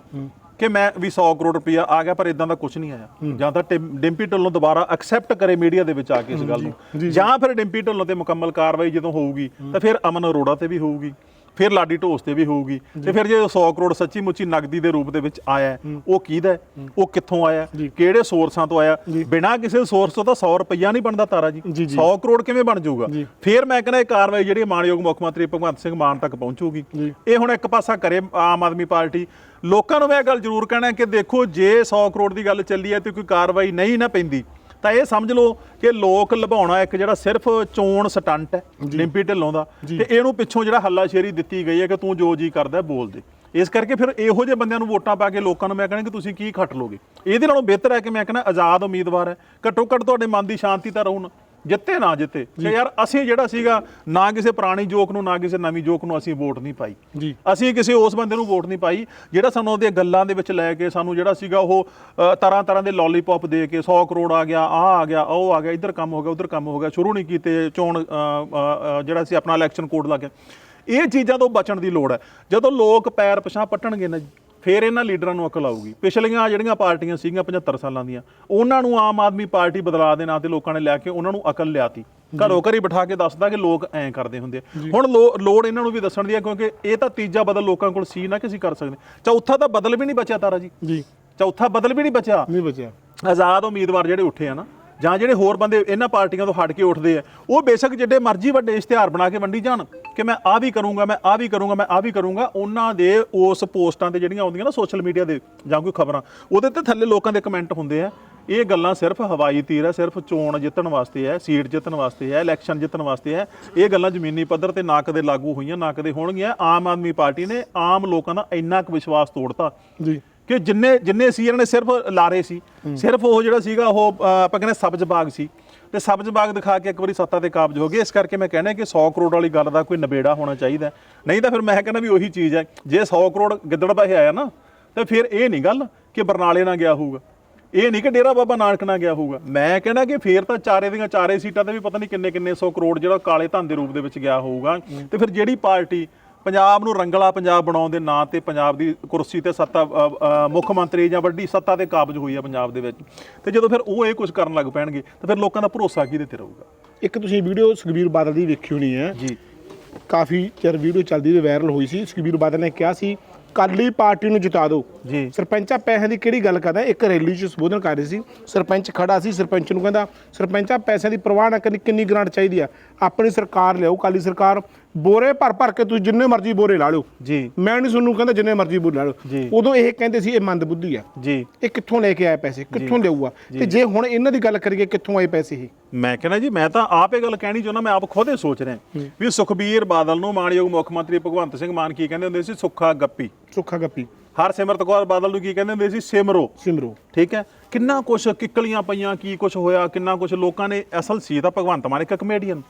ਕਿ ਮੈਂ ਵੀ 100 ਕਰੋੜ ਰੁਪਇਆ ਆ ਗਿਆ ਪਰ ਇਦਾਂ ਦਾ ਕੁਝ ਨਹੀਂ ਆਇਆ। ਜਾਂ ਤਾਂ ਡਿੰਪੀ ਢਿੱਲੋਂ ਦੁਬਾਰਾ ਐਕਸੈਪਟ ਕਰੇ ਮੀਡੀਆ ਦੇ ਵਿੱਚ ਆ ਕੇ ਇਸ ਗੱਲ ਨੂੰ। ਜਾਂ। ਫਿਰ ਡਿੰਪੀ ਢਿੱਲੋਂ ਤੇ ਮੁਕੰਮਲ ਕਾਰਵਾਈ ਜਦੋਂ ਹੋਊਗੀ ਤਾਂ ਫਿਰ ਅਮਨ ਅਰੋੜਾ ਤੇ ਵੀ ਹੋਊਗੀ ਫਿਰ ਲਾਡੀ ਢੋਸ ਤੇ ਵੀ ਹੋਊਗੀ ਤੇ ਫਿਰ ਜੇ 100 ਕਰੋੜ ਸੱਚੀ ਮੁੱਚੀ ਨਗਦੀ ਦੇ ਰੂਪ ਦੇ ਵਿੱਚ ਆਇਆ ਉਹ ਕਿਹਦਾ? ਉਹ ਕਿੱਥੋਂ ਆਇਆ ਕਿਹੜੇ ਸੋਰਸਾਂ ਤੋਂ ਆਇਆ ਬਿਨਾਂ ਕਿਸੇ ਸੋਰਸ ਤੋਂ ਤਾਂ 100 ਰੁਪਈਆ ਨਹੀਂ ਬਣਦਾ ਤਾਰਾ ਜੀ। ਜੀ, ਜੀ। 100 ਕਰੋੜ ਕਿਵੇਂ ਬਣ ਜਾਊਗਾ। ਫਿਰ ਮੈਂ ਕਹਿੰਦਾ ਇਹ ਕਾਰਵਾਈ ਜਿਹੜੀ ਮਾਨਯੋਗ ਮੁੱਖ ਮੰਤਰੀ ਭਗਵੰਤ ਸਿੰਘ ਮਾਨ ਤੱਕ ਪਹੁੰਚੂਗੀ। ਇਹ ਹੁਣ ਇੱਕ ਪਾਸਾ ਕਰੇ ਆਮ ਆਦਮੀ ਪਾਰਟੀ ਲੋਕਾਂ ਨੂੰ ਮੈਂ ਇਹ ਗੱਲ ਜ਼ਰੂਰ ਕਹਿਣਾ ਕਿ ਦੇਖੋ ਜੇ 100 ਕਰੋੜ ਦੀ ਗੱਲ ਚੱਲੀ ਹੈ ਤੇ ਕੋਈ ਕਾਰਵਾਈ ਨਹੀਂ ਨਾ ਪੈਂਦੀ ਤਾਂ ਇਹ ਸਮਝ ਲਓ ਕਿ ਲੋਕ ਲਭਾਉਣਾ ਇੱਕ ਜਿਹੜਾ ਸਿਰਫ ਚੋਣ ਸਟੰਟ ਹੈ ਡਿੰਪੀ ਢਿੱਲੋਂ ਦਾ। ਤੇ ਇਹਨੂੰ ਪਿੱਛੋਂ ਜਿਹੜਾ ਹੱਲਾਸ਼ੇਰੀ ਦਿੱਤੀ ਗਈ ਹੈ ਕਿ ਤੂੰ ਜੋ ਜੀ ਕਰਦਾ ਬੋਲ ਦੇ। ਇਸ ਕਰਕੇ ਫਿਰ ਇਹੋ ਜਿਹੇ ਬੰਦਿਆਂ ਨੂੰ ਵੋਟਾਂ ਪਾ ਕੇ ਲੋਕਾਂ ਨੂੰ ਮੈਂ ਕਹਿੰਦਾ ਕਿ ਤੁਸੀਂ ਕੀ ਖੱਟ ਲੋਗੇ? ਇਹਦੇ ਨਾਲੋਂ ਬਿਹਤਰ ਹੈ ਕਿ ਮੈਂ ਕਹਿੰਦਾ ਆਜ਼ਾਦ ਉਮੀਦਵਾਰ ਹੈ। ਘੱਟੋ ਘੱਟ ਤੁਹਾਡੇ ਮਨ ਦੀ ਸ਼ਾਂਤੀ ਤਾਂ ਰਹੂ ਨਾ। ਜਿੱਤੇ ਨਾ ਜਿੱਤੇ। ਕਿ ਯਾਰ ਅਸੀਂ ਜਿਹੜਾ ਸੀਗਾ ਨਾ ਕਿਸੇ ਪੁਰਾਣੀ ਜੋਕ ਨੂੰ ਨਾ ਕਿਸੇ ਨਵੀਂ ਜੋਕ ਨੂੰ ਅਸੀਂ ਵੋਟ ਨਹੀਂ ਪਾਈ। ਜੀ। ਅਸੀਂ ਕਿਸੇ ਉਸ ਬੰਦੇ ਨੂੰ ਵੋਟ ਨਹੀਂ ਪਾਈ ਜਿਹੜਾ ਸਾਨੂੰ ਉਹਦੀਆਂ ਗੱਲਾਂ ਦੇ ਵਿੱਚ ਲੈ ਕੇ ਸਾਨੂੰ ਜਿਹੜਾ ਸੀਗਾ ਉਹ ਤਰ੍ਹਾਂ ਤਰ੍ਹਾਂ ਦੇ ਲੋਲੀਪੌਪ ਦੇ ਕੇ 100 ਕਰੋੜ ਆ ਗਿਆ ਆ ਆ ਗਿਆ ਉਹ ਆ ਗਿਆ ਇੱਧਰ ਕੰਮ ਹੋ ਗਿਆ ਉੱਧਰ ਕੰਮ ਹੋ ਗਿਆ ਸ਼ੁਰੂ ਨਹੀਂ ਕੀਤੇ ਚੋਣ ਜਿਹੜਾ ਸੀ ਆਪਣਾ ਇਲੈਕਸ਼ਨ ਕੋਡ ਲਾ ਕੇ ਇਹ ਚੀਜ਼ਾਂ ਤੋਂ ਬਚਣ ਦੀ ਲੋੜ ਹੈ। ਜਦੋਂ ਲੋਕ ਪੈਰ ਪਛਾਂ ਪੱਟਣਗੇ ਨਾ ਜੀ, ਫਿਰ ਇਹਨਾਂ ਲੀਡਰਾਂ ਨੂੰ ਅਕਲ ਆਊਗੀ। ਪਿਛਲੀਆਂ ਜਿਹੜੀਆਂ ਪਾਰਟੀਆਂ ਸੀਗੀਆਂ 75 ਸਾਲਾਂ ਦੀਆਂ ਉਹਨਾਂ ਨੂੰ ਆਮ ਆਦਮੀ ਪਾਰਟੀ ਬਦਲਾ ਦੇ ਨਾਂ ਤੇ ਲੋਕਾਂ ਨੇ ਲੈ ਕੇ ਉਹਨਾਂ ਨੂੰ ਅਕਲ ਲਿਆਤੀ। ਘਰੋਂ ਘਰੀ ਬਿਠਾ ਕੇ ਦੱਸਦਾ ਕਿ ਲੋਕ ਐਂ ਕਰਦੇ ਹੁੰਦੇ। ਹੁਣ ਲੋੜ ਇਹਨਾਂ ਨੂੰ ਵੀ ਦੱਸਣ ਦੀ ਹੈ ਕਿਉਂਕਿ ਇਹ ਤਾਂ ਤੀਜਾ ਬਦਲ ਲੋਕਾਂ ਕੋਲ ਸੀ ਨਾ ਕਿ ਅਸੀਂ ਕਰ ਸਕਦੇ। ਚੌਥਾ ਤਾਂ ਬਦਲ ਵੀ ਨਹੀਂ ਬਚਿਆ ਤਾਰਾ ਜੀ। ਜੀ। ਚੌਥਾ ਬਦਲ ਵੀ ਨਹੀਂ ਬਚਿਆ। ਨਹੀਂ ਬਚਿਆ। ਆਜ਼ਾਦ ਉਮੀਦਵਾਰ ਜਿਹੜੇ ਉੱਠੇ ਆ ਨਾ ਜਾਂ ਜਿਹੜੇ ਹੋਰ ਬੰਦੇ ਇਹਨਾਂ ਪਾਰਟੀਆਂ ਤੋਂ ਹਟ ਕੇ ਉੱਠਦੇ ਆ ਉਹ ਬੇਸ਼ੱਕ ਜਿੱਡੇ ਮਰਜ਼ੀ ਵੱਡੇ ਇਸ਼ਤਿਹਾਰ ਬਣਾ ਕੇ ਵੰਡੀ ਜਾਣ। ਕਿ ਮੈਂ ਆ ਵੀ ਕਰੂੰਗਾ, ਮੈਂ ਆ ਵੀ ਕਰੂੰਗਾ, ਮੈਂ ਆ ਵੀ ਕਰੂੰਗਾ, ਉਹਨਾਂ ਦੇ ਉਸ ਪੋਸਟਾਂ ਤੇ ਜਿਹੜੀਆਂ ਆਉਂਦੀਆਂ ਨਾ ਸੋਸ਼ਲ ਮੀਡੀਆ ਦੇ ਜਾਂ ਕੋਈ ਖਬਰਾਂ, ਉਹਦੇ ਤੇ ਥੱਲੇ ਲੋਕਾਂ ਦੇ ਕਮੈਂਟ ਹੁੰਦੇ ਆ, ਇਹ ਗੱਲਾਂ ਸਿਰਫ ਹਵਾਈ ਤੀਰ ਹੈ, ਸਿਰਫ ਚੋਣ ਜਿੱਤਣ ਵਾਸਤੇ ਹੈ ਸੀਟ ਜਿੱਤਣ ਵਾਸਤੇ ਹੈ ਇਲੈਕਸ਼ਨ ਜਿੱਤਣ ਵਾਸਤੇ ਹੈ, ਇਹ ਗੱਲਾਂ ਜ਼ਮੀਨੀ ਪੱਧਰ ਤੇ ਨਾ ਕਦੇ ਲਾਗੂ ਹੋਈਆਂ, ਨਾ ਕਦੇ ਹੋਣਗੀਆਂ, ਆਮ ਆਦਮੀ ਪਾਰਟੀ ਨੇ ਆਮ ਲੋਕਾਂ ਦਾ ਇੰਨਾ ਕੁ ਵਿਸ਼ਵਾਸ ਤੋੜਤਾ ਜੀ। ਕਿ ਜਿੰਨੇ ਜਿੰਨੇ ਸੀ ਇਹਨਾਂ ਨੇ ਸਿਰਫ ਲਾਰੇ ਸੀ ਸਿਰਫ ਉਹ ਜਿਹੜਾ ਸੀਗਾ ਉਹ ਆਪਾਂ ਕਹਿੰਦੇ ਸਬਜ਼ ਬਾਗ ਸੀ। ਤੇ ਸਬਜ਼ ਬਾਗ ਦਿਖਾ ਕੇ ਇੱਕ ਵਾਰੀ ਸੱਤਾ ਤੇ ਕਾਬਜ ਹੋ ਗਏ। ਇਸ ਕਰਕੇ ਮੈਂ ਕਹਿੰਦਾ ਕਿ 100 ਕਰੋੜ ਵਾਲੀ ਗੱਲ ਦਾ ਕੋਈ ਨਵੇੜਾ ਹੋਣਾ ਚਾਹੀਦਾ। ਨਹੀਂ ਤਾਂ ਫਿਰ ਮੈਂ ਕਹਿੰਦਾ ਵੀ ਉਹੀ ਚੀਜ਼ ਹੈ ਜੇ 100 ਕਰੋੜ ਗਿੱਦੜ ਬਾਹੇ ਆਇਆ ਨਾ ਤਾਂ ਫਿਰ ਇਹ ਨਹੀਂ ਗੱਲ ਕਿ ਬਰਨਾਲੇ ਨਾ ਗਿਆ ਹੋਊਗਾ। ਇਹ ਨਹੀਂ ਕਿ ਡੇਰਾ ਬਾਬਾ ਨਾਨਕ ਨਾ ਗਿਆ ਹੋਊਗਾ। ਮੈਂ ਕਹਿੰਦਾ ਕਿ ਫੇਰ ਤਾਂ ਚਾਰੇ ਦੀਆਂ ਚਾਰੇ ਸੀਟਾਂ ਤੇ ਵੀ ਪਤਾ ਨਹੀਂ ਕਿੰਨੇ ਕਿੰਨੇ 100 ਕਰੋੜ ਜਿਹੜਾ ਕਾਲੇ ਧਨ ਦੇ ਰੂਪ ਦੇ ਵਿੱਚ ਗਿਆ ਹੋਊਗਾ। ਤੇ ਫਿਰ ਜਿਹੜੀ ਪਾਰਟੀ ਪੰਜਾਬ ਨੂੰ ਰੰਗਲਾ ਪੰਜਾਬ ਬਣਾਉਣ ਦੇ ਨਾਂ ਤੇ ਪੰਜਾਬ ਦੀ ਕੁਰਸੀ ਤੇ ਸੱਤਾ ਮੁੱਖ ਮੰਤਰੀ ਜਾਂ ਵੱਡੀ ਸੱਤਾ ਤੇ ਕਾਬਜ ਹੋਈ ਹੈ ਪੰਜਾਬ ਦੇ ਵਿੱਚ। ਤੇ ਜਦੋਂ ਫਿਰ ਉਹ ਇਹ ਕੁਝ ਕਰਨ ਲੱਗ ਪੈਣਗੇ ਤਾਂ ਫਿਰ ਲੋਕਾਂ ਦਾ ਭਰੋਸਾ ਕਿਹਦੇ ਤੇ ਰਹੂਗਾ? ਇੱਕ ਤੁਸੀਂ ਵੀਡੀਓ ਸੁਖਬੀਰ ਬਾਦਲ ਦੀ ਵੇਖੀ ਹੋਣੀ ਹੈ। ਜੀ। ਕਾਫੀ ਚਿਰ ਵੀਡੀਓ ਚੱਲਦੀ ਤੇ ਵਾਇਰਲ ਹੋਈ ਸੀ। ਸੁਖਬੀਰ ਬਾਦਲ ਨੇ ਕਿਹਾ ਸੀ ਕਾਲੀ ਪਾਰਟੀ ਨੂੰ ਜਿਤਾ ਦਿਓ। ਜੀ। ਸਰਪੰਚਾਂ ਪੈਸਿਆਂ ਦੀ ਕਿਹੜੀ ਗੱਲ ਕਰਦਾ? ਇੱਕ ਰੈਲੀ 'ਚ ਸੰਬੋਧਨ ਕਰ ਰਹੀ ਸੀ। ਸਰਪੰਚ ਖੜਾ ਸੀ ਸਰਪੰਚ ਨੂੰ ਕਹਿੰਦਾ ਸਰਪੰਚਾਂ ਪੈਸਿਆਂ ਦੀ ਪ੍ਰਵਾਹ ਨਾ ਕਰਨੀ ਕਿੰਨੀ ਗ੍ਰਾਂਟ ਚਾਹੀਦੀ ਆ? ਆਪਣੀ ਸਰਕਾਰ ਲਿਆਓ ਕਾਲੀ ਸਰਕਾਰ ਬੋਰੇ ਭਰ ਭਰ ਕੇ ਤੁਸੀਂ ਜਿੰਨੇ ਮਰਜ਼ੀ ਬੋਰੇ ਲਾ ਲਓ। ਜੀ। ਮੈਂ ਨਹੀਂ ਤੁਹਾਨੂੰ ਕਹਿੰਦਾ ਜਿੰਨੇ ਮਰਜ਼ੀ ਬੋਰੇ ਲਾ ਲਓ। ਉਦੋਂ ਇਹ ਕਹਿੰਦੇ ਸੀ ਇਹ ਮੰਦ ਬੁੱਧੀ ਆ। ਜੀ। ਇਹ ਕਿੱਥੋਂ ਲੈ ਕੇ ਆਏ ਪੈਸੇ? ਕਿੱਥੋਂ ਲਿਆਊਗਾ? ਤੇ ਜੇ ਹੁਣ ਇਹਨਾਂ ਦੀ ਗੱਲ ਕਰੀਏ ਕਿੱਥੋਂ ਆਏ ਪੈਸੇ ਇਹ? ਮੈਂ ਕਹਿੰਦਾ ਜੀ ਮੈਂ ਤਾਂ ਆਪ ਇਹ ਗੱਲ ਕਹਿਣੀ ਚਾਹੁੰਦਾ ਮੈਂ ਆਪ ਖੁਦ ਹੀ ਸੋਚ ਰਿਹਾ। ਵੀ ਸੁਖਬੀਰ ਬਾਦਲ ਨੂੰ ਮਾਨਯੋਗ ਮੁੱਖ ਮੰਤਰੀ ਭਗਵੰਤ ਸਿੰਘ ਮਾਨ ਕੀ ਕਹਿੰਦੇ ਹੁੰਦੇ ਸੀ? ਸੁੱਖਾ ਗੱਪੀ। ਸੁੱਖਾ ਗੱਪੀ। ਹਰਸਿਮਰਤ ਕੌਰ ਬਾਦਲ ਨੂੰ ਕੀ ਕਹਿੰਦੇ ਹੁੰਦੇ ਸੀ? ਸਿਮਰੋ। ਸਿਮਰੋ। ਠੀਕ ਹੈ? ਕਿੰਨਾ ਕੁਛ ਕਿੱਕਲੀਆਂ ਪਈਆਂ ਕੀ ਕੁਛ ਹੋਇਆ ਕਿੰਨਾ ਕੁਛ ਲੋਕਾਂ ਨੇ ਅਸਲ ਸੀ ਤਾਂ ਭਗਵੰਤ ਮਾਨ ਇੱਕ ਕਮੇਡੀਅਨ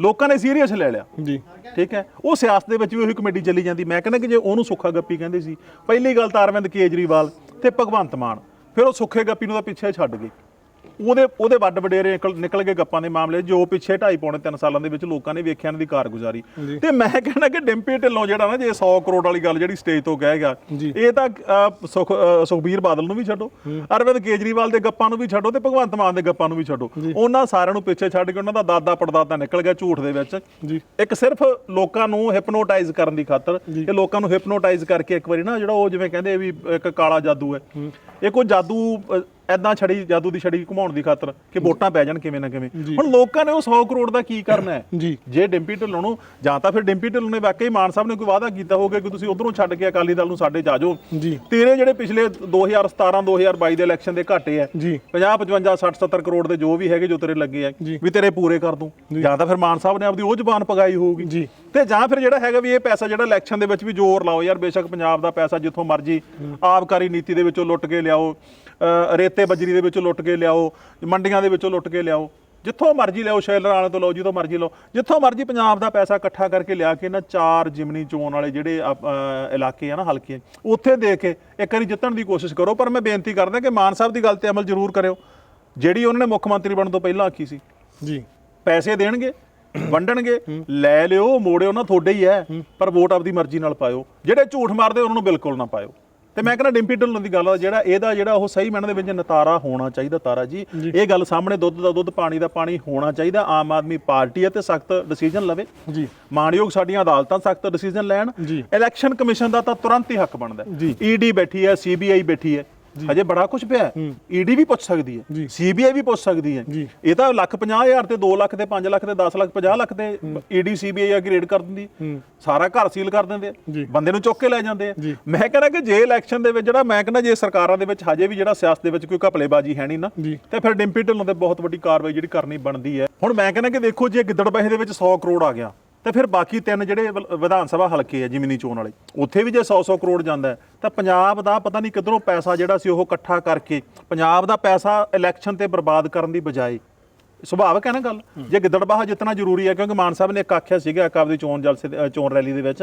ਲੋਕਾਂ ਨੇ ਸੀਰੀਅਸ ਲੈ ਲਿਆ। ਜੀ। ਠੀਕ ਹੈ? ਉਹ ਸਿਆਸਤ ਦੇ ਵਿੱਚ ਵੀ ਉਹੀ ਕਮੇਡੀ ਚੱਲੀ ਜਾਂਦੀ। ਮੈਂ ਕਹਿੰਦਾ ਕਿ ਜੇ ਉਹਨੂੰ ਸੁੱਖਾ ਗੱਪੀ ਕਹਿੰਦੇ ਸੀ ਪਹਿਲੀ ਗੱਲ ਤਾਂ ਅਰਵਿੰਦ ਕੇਜਰੀਵਾਲ ਤੇ ਭਗਵੰਤ ਮਾਨ ਫਿਰ ਉਹ ਸੁੱਖੇ ਗੱਪੀ ਨੂੰ ਤਾਂ ਪਿੱਛੇ ਛੱਡ ਗਏ। ਉਹਦੇ ਉਹਦੇ ਵੱਡ ਵਡੇਰੇ ਨਿਕਲ ਨਿਕਲ ਗਏ ਗੱਪਾਂ ਦੇ ਮਾਮਲੇ 'ਚ, ਜੋ ਪਿੱਛੇ ਢਾਈ ਪੌਣੇ 3 ਸਾਲਾਂ ਦੇ ਵਿੱਚ ਲੋਕਾਂ ਨੇ ਵੇਖਿਆ ਇਹਨਾਂ ਦੀ ਕਾਰਗੁਜ਼ਾਰੀ। ਤੇ ਮੈਂ ਕਹਿੰਦਾ ਕਿ ਡਿੰਪੀ ਢਿੱਲੋਂ ਜਿਹੜਾ ਨਾ ਜੇ 100 ਕਰੋੜ ਵਾਲੀ ਗੱਲ ਜਿਹੜੀ ਸਟੇਜ ਤੋਂ ਕਹੇਗਾ ਜੀ। ਇਹ ਤਾਂ ਸੁਖ ਸੁਖਬੀਰ ਬਾਦਲ ਨੂੰ ਵੀ ਛੱਡੋ ਅਰਵਿੰਦ ਕੇਜਰੀਵਾਲ ਦੇ ਗੱਪਾਂ ਨੂੰ ਵੀ ਛੱਡੋ ਤੇ ਭਗਵੰਤ ਮਾਨ ਦੇ ਗੱਪਾਂ ਨੂੰ ਵੀ ਛੱਡੋ। ਉਹਨਾਂ ਸਾਰਿਆਂ ਨੂੰ ਪਿੱਛੇ ਛੱਡ ਕੇ ਉਹਨਾਂ ਦਾ ਦਾਦਾ ਪੜਦਾਦਾ ਨਿਕਲ ਗਿਆ ਝੂਠ ਦੇ ਵਿੱਚ। ਜੀ। ਇੱਕ ਸਿਰਫ ਲੋਕਾਂ ਨੂੰ ਹਿਪਨੋਟਾਈਜ਼ ਕਰਨ ਦੀ ਖਾਤਰ ਇਹ ਲੋਕਾਂ ਨੂੰ ਹਿਪਨੋਟਾਈਜ਼ ਕਰਕੇ ਇੱਕ ਵਾਰੀ ਨਾ ਜਿਹੜਾ ਉਹ ਜਿਵੇਂ ਕਹਿੰਦੇ ਵੀ ਇੱਕ ਕਾਲਾ ਜਾਦੂ ਹੈ। ਇਹ ਕੋਈ ਜਾਦੂ ਐਦਾਂ ਛੜੀ ਜਾਦੂ ਦੀ ਛੜੀ ਘੁਮਾਉਣ ਦੀ ਖਾਤਰ ਕਿ ਵੋਟਾਂ ਪੈ ਜਾਣ ਕਿਵੇਂ ਨਾ ਕਿਵੇਂ ਹੁਣ ਲੋਕਾਂ ਨੇ ਉਹ 100 ਕਰੋੜ ਦਾ ਕੀ ਕਰਨਾ ਹੈ ਜੀ। ਜੇ ਡਿੰਪੀ ਢਿੱਲੋਂ ਨੂੰ ਜਾਂ ਤਾਂ ਫਿਰ ਡਿੰਪੀ ਢਿੱਲੋਂ ਨੇ ਵਾਕਈ ਮਾਨ ਸਾਹਿਬ ਨੇ ਕੋਈ ਵਾਅਦਾ ਕੀਤਾ ਹੋਊਗਾ ਕਿ ਤੁਸੀਂ ਉਧਰੋਂ ਛੱਡ ਕੇ ਅਕਾਲੀ ਦਲ ਨੂੰ ਸਾਡੇ ਆ ਜਾਓ ਜੀ। ਤੇਰੇ ਜਿਹੜੇ ਪਿਛਲੇ 2017 2022 ਦੇ ਇਲੈਕਸ਼ਨ ਦੇ ਘਾਟੇ ਆ ਜੀ। 50 55 60 70 ਕਰੋੜ ਦੇ ਜੋ ਵੀ ਹੈਗੇ ਜੋ ਤੇਰੇ ਲੱਗੇ ਆ ਜੀ। ਵੀ ਤੇਰੇ ਪੂਰੇ ਕਰ ਦੂੰ ਜਾਂ ਤਾਂ ਫਿਰ ਮਾਨ ਸਾਹਿਬ ਨੇ ਆਪਦੀ ਉਹ ਜ਼ਬਾਨ ਪਗਾਈ ਹੋਊਗੀ ਜੀ। ਤੇ ਜਾਂ ਫਿਰ ਜਿਹੜਾ ਹੈਗਾ ਵੀ ਇਹ ਪੈਸਾ ਜਿਹੜਾ ਇਲੈਕਸ਼ਨ ਦੇ ਵਿੱਚ ਵੀ ਜ਼ੋਰ ਲਾਓ ਯਾਰ ਬੇਸ਼ੱਕ ਪੰਜਾਬ ਦਾ ਪੈਸਾ ਜਿੱਥੋਂ ਮਰਜ਼ੀ ਆਬਕਾਰੀ ਨੀਤੀ ਦੇ ਵਿੱਚੋਂ ਲੁੱਟ ਕੇ ਲਿਆਓ ਅ, ਰੇਤੇ ਬਜਰੀ ਦੇ ਵਿੱਚੋਂ ਲੁੱਟ ਕੇ ਲਿਆਓ ਮੰਡੀਆਂ ਦੇ ਵਿੱਚੋਂ ਲੁੱਟ ਕੇ ਲਿਆਓ। ਜਿੱਥੋਂ ਮਰਜ਼ੀ ਲਿਆਓ ਸ਼ੈਲਰ ਵਾਲੇ ਤੋਂ ਲਓ ਜਿੱਥੋਂ ਮਰਜ਼ੀ ਲਓ। ਜਿੱਥੋਂ ਮਰਜ਼ੀ ਪੰਜਾਬ ਦਾ ਪੈਸਾ ਇਕੱਠਾ ਕਰਕੇ ਲਿਆ ਕੇ ਨਾ ਚਾਰ ਜਿਮਨੀ ਚੋਣ ਵਾਲੇ ਜਿਹੜੇ ਇਲਾਕੇ ਆ ਨਾ ਹਲਕੇ ਉੱਥੇ ਦੇ ਕੇ ਇੱਕ ਵਾਰੀ ਜਿੱਤਣ ਦੀ ਕੋਸ਼ਿਸ਼ ਕਰੋ ਪਰ ਮੈਂ ਬੇਨਤੀ ਕਰਦਾ ਕਿ ਮਾਨ ਸਾਹਿਬ ਦੀ ਗੱਲ ਤੇ ਅਮਲ ਜ਼ਰੂਰ ਕਰਿਓ। ਜਿਹੜੀ ਉਹਨਾਂ ਨੇ ਮੁੱਖ ਮੰਤਰੀ ਬਣਨ ਤੋਂ ਪਹਿਲਾਂ ਆਖੀ ਸੀ। ਜੀ। ਪੈਸੇ ਦੇਣਗੇ ਵੰਡਣਗੇ ਲੈ ਲਿਓ ਮੋੜਿਓ ਨਾ ਤੁਹਾਡੇ ਹੀ ਹੈ ਪਰ ਵੋਟ ਆਪਦੀ ਮਰਜ਼ੀ ਨਾਲ ਪਾਇਓ। ਜਿਹੜੇ ਝੂਠ ਮਾਰਦੇ ਉਹਨਾਂ ਨੂੰ ਬਿਲਕੁਲ ਨਾ ਪਾਇਓ। ਤੇ ਮੈਂ ਕਹਿੰਦਾ ਡਿੰਪੀ ਢਿੱਲੋਂ ਦੀ ਗੱਲ ਆ ਜਿਹੜਾ ਇਹਦਾ ਜਿਹੜਾ ਉਹ ਸਹੀ ਮੈਨਾਂ ਦੇ ਵਿੱਚ ਨਤਾਰਾ ਹੋਣਾ ਚਾਹੀਦਾ ਤਾਰਾ ਜੀ। ਇਹ ਗੱਲ ਸਾਹਮਣੇ ਦੁੱਧ ਦਾ ਦੁੱਧ ਪਾਣੀ ਦਾ ਪਾਣੀ ਹੋਣਾ ਚਾਹੀਦਾ ਆਮ ਆਦਮੀ ਪਾਰਟੀ ਹੈ ਤੇ ਸਖਤ ਡਿਸੀਜਨ ਲਵੇ। ਜੀ। ਮਾਣਯੋਗ ਸਾਡੀਆਂ ਅਦਾਲਤਾਂ ਸਖਤ ਡਿਸੀਜਨ ਲੈਣ। ਇਲੈਕਸ਼ਨ ਕਮਿਸ਼ਨ ਦਾ ਤਾਂ ਤੁਰੰਤ ਹੀ ਹੱਕ ਬਣਦਾ। ਈਡੀ ਬੈਠੀ ਹੈ ਸੀਬੀਆਈ ਬੈਠੀ ਹੈ। ਹਜੇ ਬੜਾ ਕੁਝ ਪਿਆ ਈਡੀ ਵੀ ਪੁੱਛ ਸਕਦੀ। ਹੈ ਸੀਬੀਆਈ ਵੀ ਪੁੱਛ ਸਕਦੀ ਹੈ। ਇਹ ਤਾਂ ਲੱਖ 50 ਹਜ਼ਾਰ ਤੇ 2 ਲੱਖ ਤੇ 5 ਲੱਖ ਤੇ 10 ਲੱਖ 50 ਲੱਖ ਤੇ ਈਡੀ ਸੀਬੀਆਈ ਆ ਕੇ ਰੇਡ ਕਰ ਦਿੰਦੀ। ਸਾਰਾ ਘਰ ਸੀਲ ਕਰ ਦਿੰਦੇ। ਆ ਬੰਦੇ ਨੂੰ ਚੁੱਕ ਕੇ ਲੈ ਜਾਂਦੇ ਆ। ਮੈਂ ਕਹਿੰਦਾ ਕਿ ਜੇ ਇਲੈਕਸ਼ਨ ਦੇ ਵਿੱਚ ਜਿਹੜਾ ਮੈਂ ਕਹਿੰਦਾ ਜੇ ਸਰਕਾਰਾਂ ਦੇ ਵਿੱਚ ਹਜੇ ਵੀ ਜਿਹੜਾ ਸਿਆਸਤ ਦੇ ਵਿੱਚ ਕੋਈ ਘਪਲੇਬਾਜ਼ੀ ਹੈ ਨਹੀਂ ਨਾ। ਤੇ ਫਿਰ ਡਿੰਪੀ ਢਿੱਲੋਂ ਤੇ ਬਹੁਤ ਵੱਡੀ ਕਾਰਵਾਈ ਜਿਹੜੀ ਕਰਨੀ ਬਣਦੀ ਹੈ ਹੁਣ ਮੈਂ ਕਹਿੰਦਾ ਕਿ ਦੇਖੋ ਜੇ ਗਿੱਦੜਬਾਹੇ ਦੇ ਵਿੱਚ 100 ਕਰੋੜ ਆ ਗਿਆ ਤੇ ਫਿਰ ਬਾਕੀ ਤਿੰਨ ਜਿਹੜੇ ਵ- ਵਿਧਾਨ ਸਭਾ ਹਲਕੇ ਆ ਜਿਮਨੀ ਚੋਣ ਵਾਲੇ ਉੱਥੇ ਵੀ ਜੇ 100-100 ਕਰੋੜ ਜਾਂਦਾ ਹੈ, ਤਾਂ ਪੰਜਾਬ ਦਾ ਪਤਾ ਨਹੀਂ ਕਿੱਧਰੋਂ ਪੈਸਾ ਜਿਹੜਾ ਸੀ ਉਹ ਇਕੱਠਾ ਕਰਕੇ ਪੰਜਾਬ ਦਾ ਪੈਸਾ ਇਲੈਕਸ਼ਨ ਤੇ ਬਰਬਾਦ ਕਰਨ ਦੀ ਬਜਾਏ ਸੁਭਾਵਕ ਹੈ ਨਾ ਗੱਲ? ਜੇ ਗਿੱਦੜਬਾਹਾ ਜਿੱਤਣਾ ਜ਼ਰੂਰੀ ਹੈ ਕਿਉਂਕਿ ਮਾਨ ਸਾਹਿਬ ਨੇ ਇੱਕ ਆਖਿਆ ਸੀਗਾ ਇੱਕ ਆਪਦੀ ਚੋਣ ਜਲਸੇ ਦੇ- ਅ, ਚੋਣ ਰੈਲੀ ਦੇ ਵਿੱਚ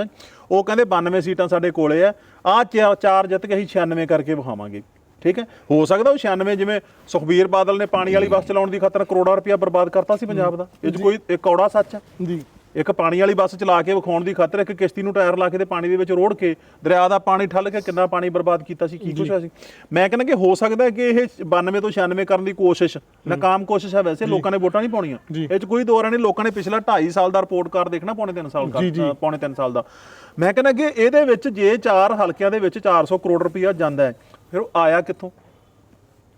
ਉਹ ਕਹਿੰਦੇ 92 ਸੀਟਾਂ ਸਾਡੇ ਕੋਲੇ ਆ ਆ ਚਾਰ ਜਿੱਤ ਕੇ ਅਸੀਂ 96 ਕਰਕੇ ਵਿਖਾਵਾਂਗੇ ਠੀਕ ਹੈ? ਹੋ ਸਕਦਾ ਉਹ 96 ਜਿਵੇਂ ਸੁਖਬੀਰ ਬਾਦਲ ਨੇ ਪਾਣੀ ਵਾਲੀ ਬੱਸ ਚਲਾਉਣ ਦੀ ਖਾਤਰ ਕਰੋੜਾਂ ਰੁਪਇਆ ਬਰਬਾਦ ਕਰਤਾ ਸੀ ਪੰਜਾਬ ਦਾ ਇਹ 'ਚ ਕੋਈ ਇੱਕ ਕੌੜਾ ਸੱਚ ਹੈ? ਜੀ। ਇੱਕ ਪਾਣੀ ਵਾਲੀ ਬੱਸ ਚਲਾ ਕੇ ਵਿਖਾਉਣ ਦੀ ਖਾਤਰ ਇੱਕ ਕਿਸ਼ਤੀ ਨੂੰ ਟਾਇਰ ਲਾ ਕੇ ਤੇ ਪਾਣੀ ਦੇ ਵਿੱਚ ਰੋੜ ਕੇ ਦਰਿਆ ਦਾ ਪਾਣੀ ਠੱਲ ਕੇ ਕਿੰਨਾ ਪਾਣੀ ਬਰਬਾਦ ਕੀਤਾ ਸੀ ਕੀ ਕੁਛ ਹੋਇਆ ਸੀ? ਮੈਂ ਕਹਿੰਦਾ ਕਿ ਹੋ ਸਕਦਾ ਹੈ ਕਿ ਇਹ 92 ਤੋਂ 96 ਕਰਨ ਦੀ ਕੋਸ਼ਿਸ਼ ਨਾਕਾਮ ਕੋਸ਼ਿਸ਼ ਹੈ ਵੈਸੇ ਲੋਕਾਂ ਨੇ ਵੋਟਾਂ ਨਹੀਂ ਪਾਉਣੀਆਂ। ਇਹ 'ਚ ਕੋਈ ਦੋਰਾ ਨਹੀਂ ਲੋਕਾਂ ਨੇ ਪਿਛਲਾ 2.5 ਸਾਲ ਦਾ ਰਿਪੋਰਟ ਕਾਰਡ ਦੇਖਣਾ ਪੌਣੇ 3 ਸਾਲ। ਦਾ ਪੌਣੇ 3 ਸਾਲ ਦਾ। ਮੈਂ ਕਹਿੰਦਾ ਕਿ ਇਹਦੇ ਵਿੱਚ ਜੇ ਚਾਰ ਹਲਕਿਆਂ ਦੇ ਵਿੱਚ 400 ਕਰੋੜ ਰੁਪਇਆ ਜਾਂਦਾ ਹੈ ਫਿਰ ਉਹ ਆਇਆ ਕਿੱਥੋਂ?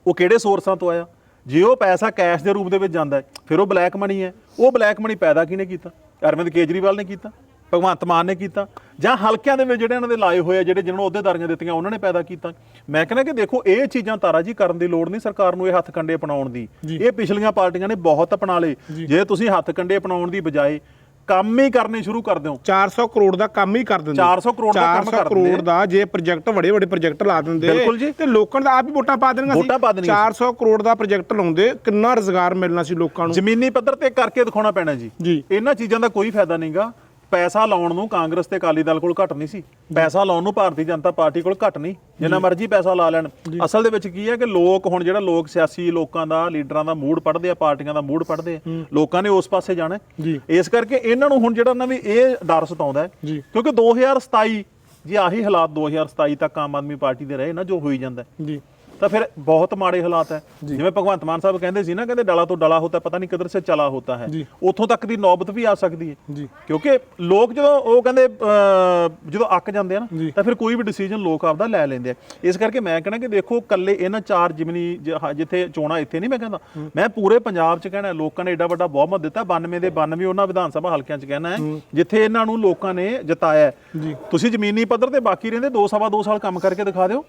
ਉਹ ਕਿਹੜੇ ਸੋਰਸਾਂ ਤੋਂ ਆਇਆ? ਜੇ ਉਹ ਪੈਸਾ ਕੈਸ਼ ਦੇ ਰੂਪ ਦੇ ਵਿੱਚ ਜਾਂਦਾ ਹੈ ਫਿਰ ਉਹ ਬਲੈਕ ਮਨੀ ਹੈ। ਉਹ ਬਲੈਕ ਮਨੀ ਪੈਦਾ ਕਿਹਨੇ ਕੀਤਾ? ਅਰਵਿੰਦ ਕੇਜਰੀਵਾਲ ਨੇ ਕੀਤਾ ਭਗਵੰਤ ਮਾਨ ਨੇ ਕੀਤਾ ਜਾਂ ਹਲਕਿਆਂ ਦੇ ਵਿੱਚ ਜਿਹੜੇ ਇਹਨਾਂ ਦੇ ਲਾਏ ਹੋਏ ਆ ਜਿਹੜੇ ਜਿਹਨਾਂ ਨੂੰ ਅਹੁਦੇਦਾਰੀਆਂ ਦਿੱਤੀਆਂ ਉਹਨਾਂ ਨੇ ਪੈਦਾ ਕੀਤਾ। ਮੈਂ ਕਹਿੰਦਾ ਕਿ ਦੇਖੋ ਇਹ ਚੀਜ਼ਾਂ ਤਾਰਾ ਜੀ ਕਰਨ ਦੀ ਲੋੜ ਨਹੀਂ ਸਰਕਾਰ ਨੂੰ ਇਹ ਹੱਥ ਕੰਡੇ ਅਪਣਾਉਣ ਦੀ। ਇਹ ਪਿਛਲੀਆਂ ਪਾਰਟੀਆਂ ਨੇ ਬਹੁਤ ਅਪਣਾ ਲਏ। ਜੇ ਤੁਸੀਂ ਹੱਥ ਕੰਡੇ ਅਪਣਾਉਣ ਦੀ ਬਜਾਏ ਕੰਮ ਹੀ ਕਰਨੇ ਸ਼ੁਰੂ ਕਰ ਦਿਓ। 400 ਕਰੋੜ ਦਾ ਕੰਮ ਹੀ ਕਰ ਦਿੰਦੇ। 400 ਕਰੋੜ ਦਾ ਕੰਮ 400 ਕਰ ਕਰੋੜ ਦਿੰਦੇ। ਦਾ ਜੇ ਪ੍ਰੋਜੈਕਟ ਵੱਡੇ ਵੱਡੇ ਪ੍ਰੋਜੈਕਟ ਲਾ ਦਿੰਦੇ ਬਿਲਕੁਲ ਜੀ। ਤੇ ਲੋਕਾਂ ਦਾ ਆਪ ਹੀ ਵੋਟਾਂ ਪਾ ਦੇਣਗੇ ਵੋਟਾਂ ਪਾ ਦੇਣਗੇ 400 ਕਰੋੜ ਦਾ ਪ੍ਰੋਜੈਕਟ ਲਾਉਂਦੇ ਕਿੰਨਾ ਰੋਜ਼ਗਾਰ ਮਿਲਣਾ ਸੀ ਲੋਕਾਂ ਨੂੰ। ਜ਼ਮੀਨੀ ਪੱਧਰ ਤੇ ਕਰਕੇ ਦਿਖਾਉਣਾ ਪੈਣਾ ਜੀ। ਜੀ। ਇਹਨਾਂ ਚੀਜ਼ਾਂ ਦਾ ਕੋਈ ਫਾਇਦਾ ਨਹੀਂਗਾ। ਪੈਸਾ ਲਾਉਣ ਨੂੰ ਕਾਂਗਰਸ ਤੇ ਅਕਾਲੀ ਦਲ ਕੋਲ ਘੱਟ ਨਹੀਂ ਸੀ। ਪੈਸਾ ਲਾਉਣ ਨੂੰ ਭਾਰਤੀ ਜਨਤਾ ਪਾਰਟੀ ਕੋਲ ਘੱਟ ਨਹੀਂ। ਜਿੰਨਾ ਮਰਜ਼ੀ ਪੈਸਾ ਲਾ ਲੈਣ। ਅਸਲ ਦੇ ਵਿੱਚ ਕੀ ਹੈ ਕਿ ਲੋਕ ਹੁਣ ਜਿਹੜਾ ਲੋਕ ਸਿਆਸੀ ਲੋਕਾਂ ਦਾ ਲੀਡਰਾਂ ਦਾ ਮੂਡ ਪੜਦੇ ਆ ਪਾਰਟੀਆਂ ਦਾ ਮੂਡ ਪੜਦੇ ਆ ਲੋਕਾਂ ਨੇ ਉਸ ਪਾਸੇ ਜਾਣਾ। ਇਸ ਕਰਕੇ ਇਹਨਾਂ ਨੂੰ ਹੁਣ ਜਿਹੜਾ ਨਾ ਵੀ ਇਹ ਡਰ ਸਤਾਉਂਦਾ। ਕਿਉਂਕਿ 2027 ਜੇ ਆਹੀ ਹਾਲਾਤ 2027 ਤੱਕ ਆਮ ਆਦਮੀ ਪਾਰਟੀ ਦੇ ਰਹੇ ਨਾ ਜੋ ਹੋਈ ਜਾਂਦਾ ਜੀ। ਤਾਂ ਫਿਰ ਬਹੁਤ ਮਾੜੇ ਹਾਲਾਤ ਹੈ। ਜਿਵੇਂ ਭਗਵੰਤ ਮਾਨ ਸਾਹਿਬ ਕਹਿੰਦੇ ਸੀ ਨਾ ਕਹਿੰਦੇ ਡਲਾ ਤੋਂ ਡਲਾ ਹੋਤਾ ਪਤਾ ਨਹੀਂ ਕਿੱਧਰ ਸੇ ਚਲਾ ਹੋਤਾ ਹੈ। ਉੱਥੋਂ ਤੱਕ ਦੀ ਨੌਬਤ ਵੀ ਆ ਸਕਦੀ ਹੈ। ਕਿਉਂਕਿ ਲੋਕ ਜਦੋਂ ਉਹ ਕਹਿੰਦੇ ਜਦੋਂ ਅੱਕ ਜਾਂਦੇ ਆ ਨਾ। ਤਾਂ ਫਿਰ ਕੋਈ ਵੀ ਡਿਸੀਜਨ ਲੋਕ ਆਪਦਾ ਲੈ ਲੈਂਦੇ ਆ। ਇਸ ਕਰਕੇ ਮੈਂ ਕਹਿੰਦਾ ਕਿ ਦੇਖੋ ਕੱਲੇ ਇਹਨਾਂ ਚਾਰ ਜਿਮਨੀ ਜਿੱਥੇ ਚੋਣਾਂ ਇੱਥੇ ਨਹੀਂ ਮੈਂ ਕਹਿੰਦਾ। ਮੈਂ ਪੂਰੇ ਪੰਜਾਬ 'ਚ ਕਹਿਣਾ ਲੋਕਾਂ ਨੇ ਏਡਾ ਵੱਡਾ ਬਹੁਮਤ ਦਿੱਤਾ 92 ਦੇ 92 ਉਹਨਾਂ ਵਿਧਾਨ ਸਭਾ ਹਲਕਿਆਂ 'ਚ ਕਹਿਣਾ ਹੈ ਜਿੱਥੇ ਇਹਨਾਂ ਨੂੰ ਲੋਕਾਂ ਨੇ ਜਿਤਾਇਆ। ਤੁਸੀਂ ਜ਼ਮੀਨੀ ਪੱਧਰ ਤੇ ਬਾਕੀ ਰਹਿੰਦੇ 2 ਸਵਾ 2 ਸਾਲ ਕੰਮ ਕਰਕੇ ਦਿਖਾ ਦਿਓ।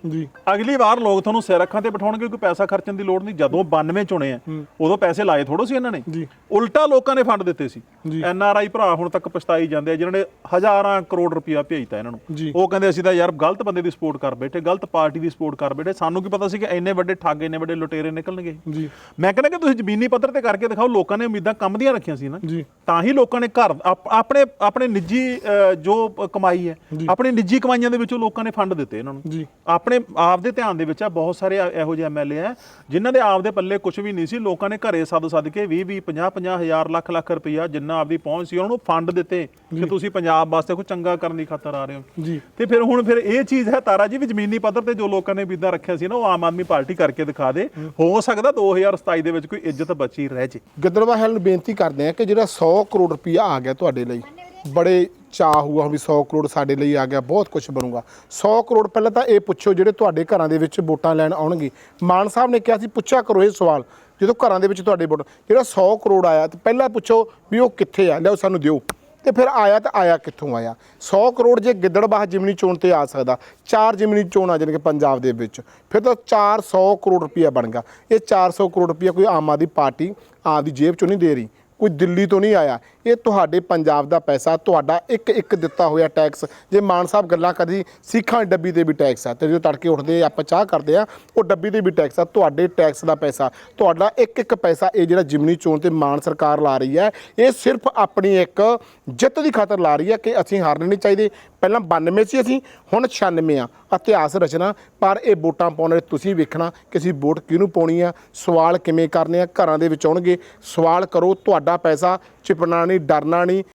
ਅਗਲੀ ਵਾਰ ਲੋਕ ਤੁਹਾਨੂੰ ਸਿਰ ਅੱਖਾਂ ਤੇ ਬਿਠਾਉਣਗੇ ਕੋਈ ਪੈਸਾ ਖਰਚਣ ਦੀ ਲੋੜ ਨਹੀਂ। ਜਦੋਂ 92 ਚੁਣੇ ਆ ਉਦੋਂ ਪੈਸੇ ਲਾਏ ਥੋੜੋ ਸੀ ਇਹਨਾਂ ਨੇ। ਜੀ। ਉਲਟਾ ਲੋਕਾਂ ਨੇ ਫੰਡ ਦਿੱਤੇ ਸੀ। ਐਨ ਆਰ ਆਈ ਭਰਾ ਹੁਣ ਤੱਕ ਪਛਤਾਈ ਜਾਂਦੇ ਆ ਜਿਨ੍ਹਾਂ ਨੇ ਹਜ਼ਾਰਾਂ ਕਰੋੜ ਰੁਪਇਆ ਭੇਜਤਾ ਇਹਨਾਂ। ਨੂੰ। ਉਹ ਕਹਿੰਦੇ ਅਸੀਂ ਤਾਂ ਯਾਰ ਗਲਤ ਬੰਦੇ ਦੀ ਸਪੋਰਟ ਕਰ ਬੈਠੇ ਗਲਤ ਪਾਰਟੀ ਦੀ ਸਪੋਰਟ ਕਰ ਬੈਠੇ। ਸਾਨੂੰ ਕੀ ਪਤਾ ਸੀ ਕਿ ਇੰਨੇ ਵੱਡੇ ਠੱਗ ਇੰਨੇ ਵੱਡੇ ਲੁਟੇਰੇ ਨਿਕਲਣਗੇ। ਜੀ। ਮੈਂ ਕਹਿੰਦਾ ਕਿ ਤੁਸੀਂ ਜ਼ਮੀਨੀ ਪੱਧਰ ਤੇ ਕਰਕੇ ਦਿਖਾਓ ਲੋਕਾਂ ਨੇ ਉਮੀਦਾਂ ਕੰਮ ਦੀਆਂ ਰੱਖੀਆਂ ਸੀ ਨਾ। ਤਾਂ ਹੀ ਲੋਕਾਂ ਨੇ ਘਰ ਆਪ- ਆਪਣੇ ਆਪਣੇ ਨਿੱਜੀ ਜੋ ਕਮਾਈ ਹੈ ਆਪਣੀ ਨਿੱਜੀ ਕਮਾਈਆਂ ਦੇ ਵਿੱਚੋਂ ਲੋਕਾਂ ਨੇ ਫੰਡ ਦਿੱਤੇ ਇਹਨਾਂ ਨੂੰ। ਆਪਣੇ ਆਪ ਦੇ ਧਿਆਨ ਦੇ ਵਿੱਚ ਆ ਬਹੁਤ ਸਾਰੇ ਇਹੋ ਜਿਹੇ ਐਮਐਲਏ ਆ ਜਿਨ੍ਹਾਂ ਦੇ ਆਪ ਦੇ ਪੱਲੇ ਕੁਝ ਵੀ ਨਹੀਂ ਸੀ ਲੋਕਾਂ ਨੇ ਘਰੇ ਸੱਦ ਸੱਦ ਕੇ 20 20 50 50 ਹਜ਼ਾਰ ਲੱਖ ਲੱਖ ਰੁਪਈਆ ਜਿੰਨਾ ਆਪਦੀ ਪਹੁੰਚ ਸੀ ਉਹਨਾਂ ਨੂੰ ਫੰਡ ਦਿੱਤੇ ਕਿ ਤੁਸੀਂ ਪੰਜਾਬ ਵਾਸਤੇ ਕੋਈ ਚੰਗਾ ਕਰਨ ਦੀ ਖਾਤਰ ਆ ਰਹੇ ਹੋ। ਜੀ। ਤੇ ਫਿਰ ਹੁਣ ਫਿਰ ਇਹ ਚੀਜ਼ ਹੈ ਤਾਰਾ ਜੀ ਵੀ ਜ਼ਮੀਨੀ ਪੱਧਰ ਤੇ ਜੋ ਲੋਕਾਂ ਨੇ ਵਿਦਾ ਰੱਖਿਆ ਸੀ ਨਾ ਉਹ ਆਮ ਆਦਮੀ ਪਾਰਟੀ ਕਰਕੇ ਦਿਖਾ ਦੇ। ਹੋ। ਸਕਦਾ 2027 ਦੇ ਵਿੱਚ ਕੋਈ ਇੱਜ਼ਤ ਬਚੀ ਰਹਿ ਜੇ। ਗਿੱਦੜਵਾ ਹੈਲ ਨੂੰ ਬੇਨਤੀ ਕਰਦੇ ਆ ਕਿ ਜਿਹੜਾ 100 ਕਰੋੜ ਰੁਪਇਆ ਆ ਗਿਆ ਤੁਹਾਡੇ ਲਈ ਬੜੇ ਚਾਹ ਹੋਊਗਾ ਵੀ 100 ਕਰੋੜ ਸਾਡੇ ਲਈ ਆ ਗਿਆ, ਬਹੁਤ ਕੁਝ ਬਣੂਗਾ। 100 ਕਰੋੜ ਪਹਿਲਾਂ ਤਾਂ ਇਹ ਪੁੱਛੋ, ਜਿਹੜੇ ਤੁਹਾਡੇ ਘਰਾਂ ਦੇ ਵਿੱਚ ਵੋਟਾਂ ਲੈਣ ਆਉਣਗੇ। ਮਾਨ ਸਾਹਿਬ ਨੇ ਕਿਹਾ ਸੀ, ਪੁੱਛਿਆ ਕਰੋ ਇਹ ਸਵਾਲ, ਜਦੋਂ ਘਰਾਂ ਦੇ ਵਿੱਚ ਤੁਹਾਡੇ ਵੋਟ, ਜਿਹੜਾ 100 ਕਰੋੜ ਆਇਆ, ਤੇ ਪਹਿਲਾਂ ਪੁੱਛੋ ਵੀ ਉਹ ਕਿੱਥੇ ਆ, ਲਿਆਓ ਸਾਨੂੰ ਦਿਓ। ਤੇ ਫਿਰ ਆਇਆ ਤਾਂ ਆਇਆ, ਕਿੱਥੋਂ ਆਇਆ? 100 ਕਰੋੜ ਜੇ ਗਿੱਦੜਬਾਹ ਜਿਮਨੀ ਚੋਣ ਤੇ ਆ ਸਕਦਾ, ਚਾਰ ਜਿਮਨੀ ਚੋਣ ਆ ਜਾਣਗੇ ਪੰਜਾਬ ਦੇ ਵਿੱਚ, ਫਿਰ ਤਾਂ 400 ਕਰੋੜ ਰੁਪਇਆ ਬਣ ਗਿਆ। ਇਹ 400 ਕਰੋੜ ਰੁਪਇਆ ਕੋਈ ਆਮ ਆਦਮੀ ਪਾਰਟੀ ਆਪਦੀ ਜੇਬ ਚੋਂ ਨਹੀਂ ਦੇ ਰਹੀ। ਕੋਈ ਦਿੱਲੀ ਤੋਂ ਨਹੀਂ ਆਇਆ। ਇਹ ਤੁਹਾਡੇ ਪੰਜਾਬ ਦਾ ਪੈਸਾ, ਤੁਹਾਡਾ ਇੱਕ ਇੱਕ ਦਿੱਤਾ ਹੋਇਆ ਟੈਕਸ ਜੇ ਮਾਨ ਸਾਹਿਬ ਗੱਲਾਂ ਕਰਦੀ, ਸਿੱਖਾਂ ਦੀ ਡੱਬੀ ਤੇ ਵੀ ਟੈਕਸ ਆ। ਤੇ ਜਦੋਂ ਤੜਕੇ ਉੱਠਦੇ, ਆਪਾਂ ਚਾਹ ਕਰਦੇ ਆ, ਉਹ ਡੱਬੀ ਤੇ ਵੀ ਟੈਕਸ ਆ, ਤੁਹਾਡੇ ਟੈਕਸ ਦਾ ਪੈਸਾ। ਤੁਹਾਡਾ ਇੱਕ ਇੱਕ ਪੈਸਾ ਇਹ ਜਿਹੜਾ ਜਿਮਨੀ ਚੋਣ ਤੇ ਮਾਨ ਸਰਕਾਰ ਲਾ ਰਹੀ ਹੈ, ਇਹ ਸਿਰਫ ਆਪਣੀ ਇੱਕ ਜਿੱਤ ਦੀ ਖਾਤਰ ਲਾ ਰਹੀ ਹੈ ਕਿ ਅਸੀਂ ਹਾਰਨੇ ਨਹੀਂ ਚਾਹੀਦੇ। ਪਹਿਲਾਂ 92 ਸੀ ਅਸੀਂ ਹੁਣ 96 ਆ। ਇਤਿਹਾਸ ਰਚਨਾ ਪਰ ਇਹ ਵੋਟਾਂ ਪਾਉਣ ਤੁਸੀਂ ਵੇਖਣਾ ਕਿ ਅਸੀਂ ਵੋਟ ਕਿਹਨੂੰ ਪਾਉਣੀ ਆ, ਸਵਾਲ ਕਿਵੇਂ ਕਰਨੇ ਆ, ਘਰਾਂ ਦੇ ਵਿੱਚ ਆਉਣਗੇ। ਸਵਾਲ ਕਰੋ ਤੁਹਾਡਾ ਪੈਸਾ ਚਿਪਣਾ ਨਹੀਂ, ਡਰਨਾ ਨਹੀਂ।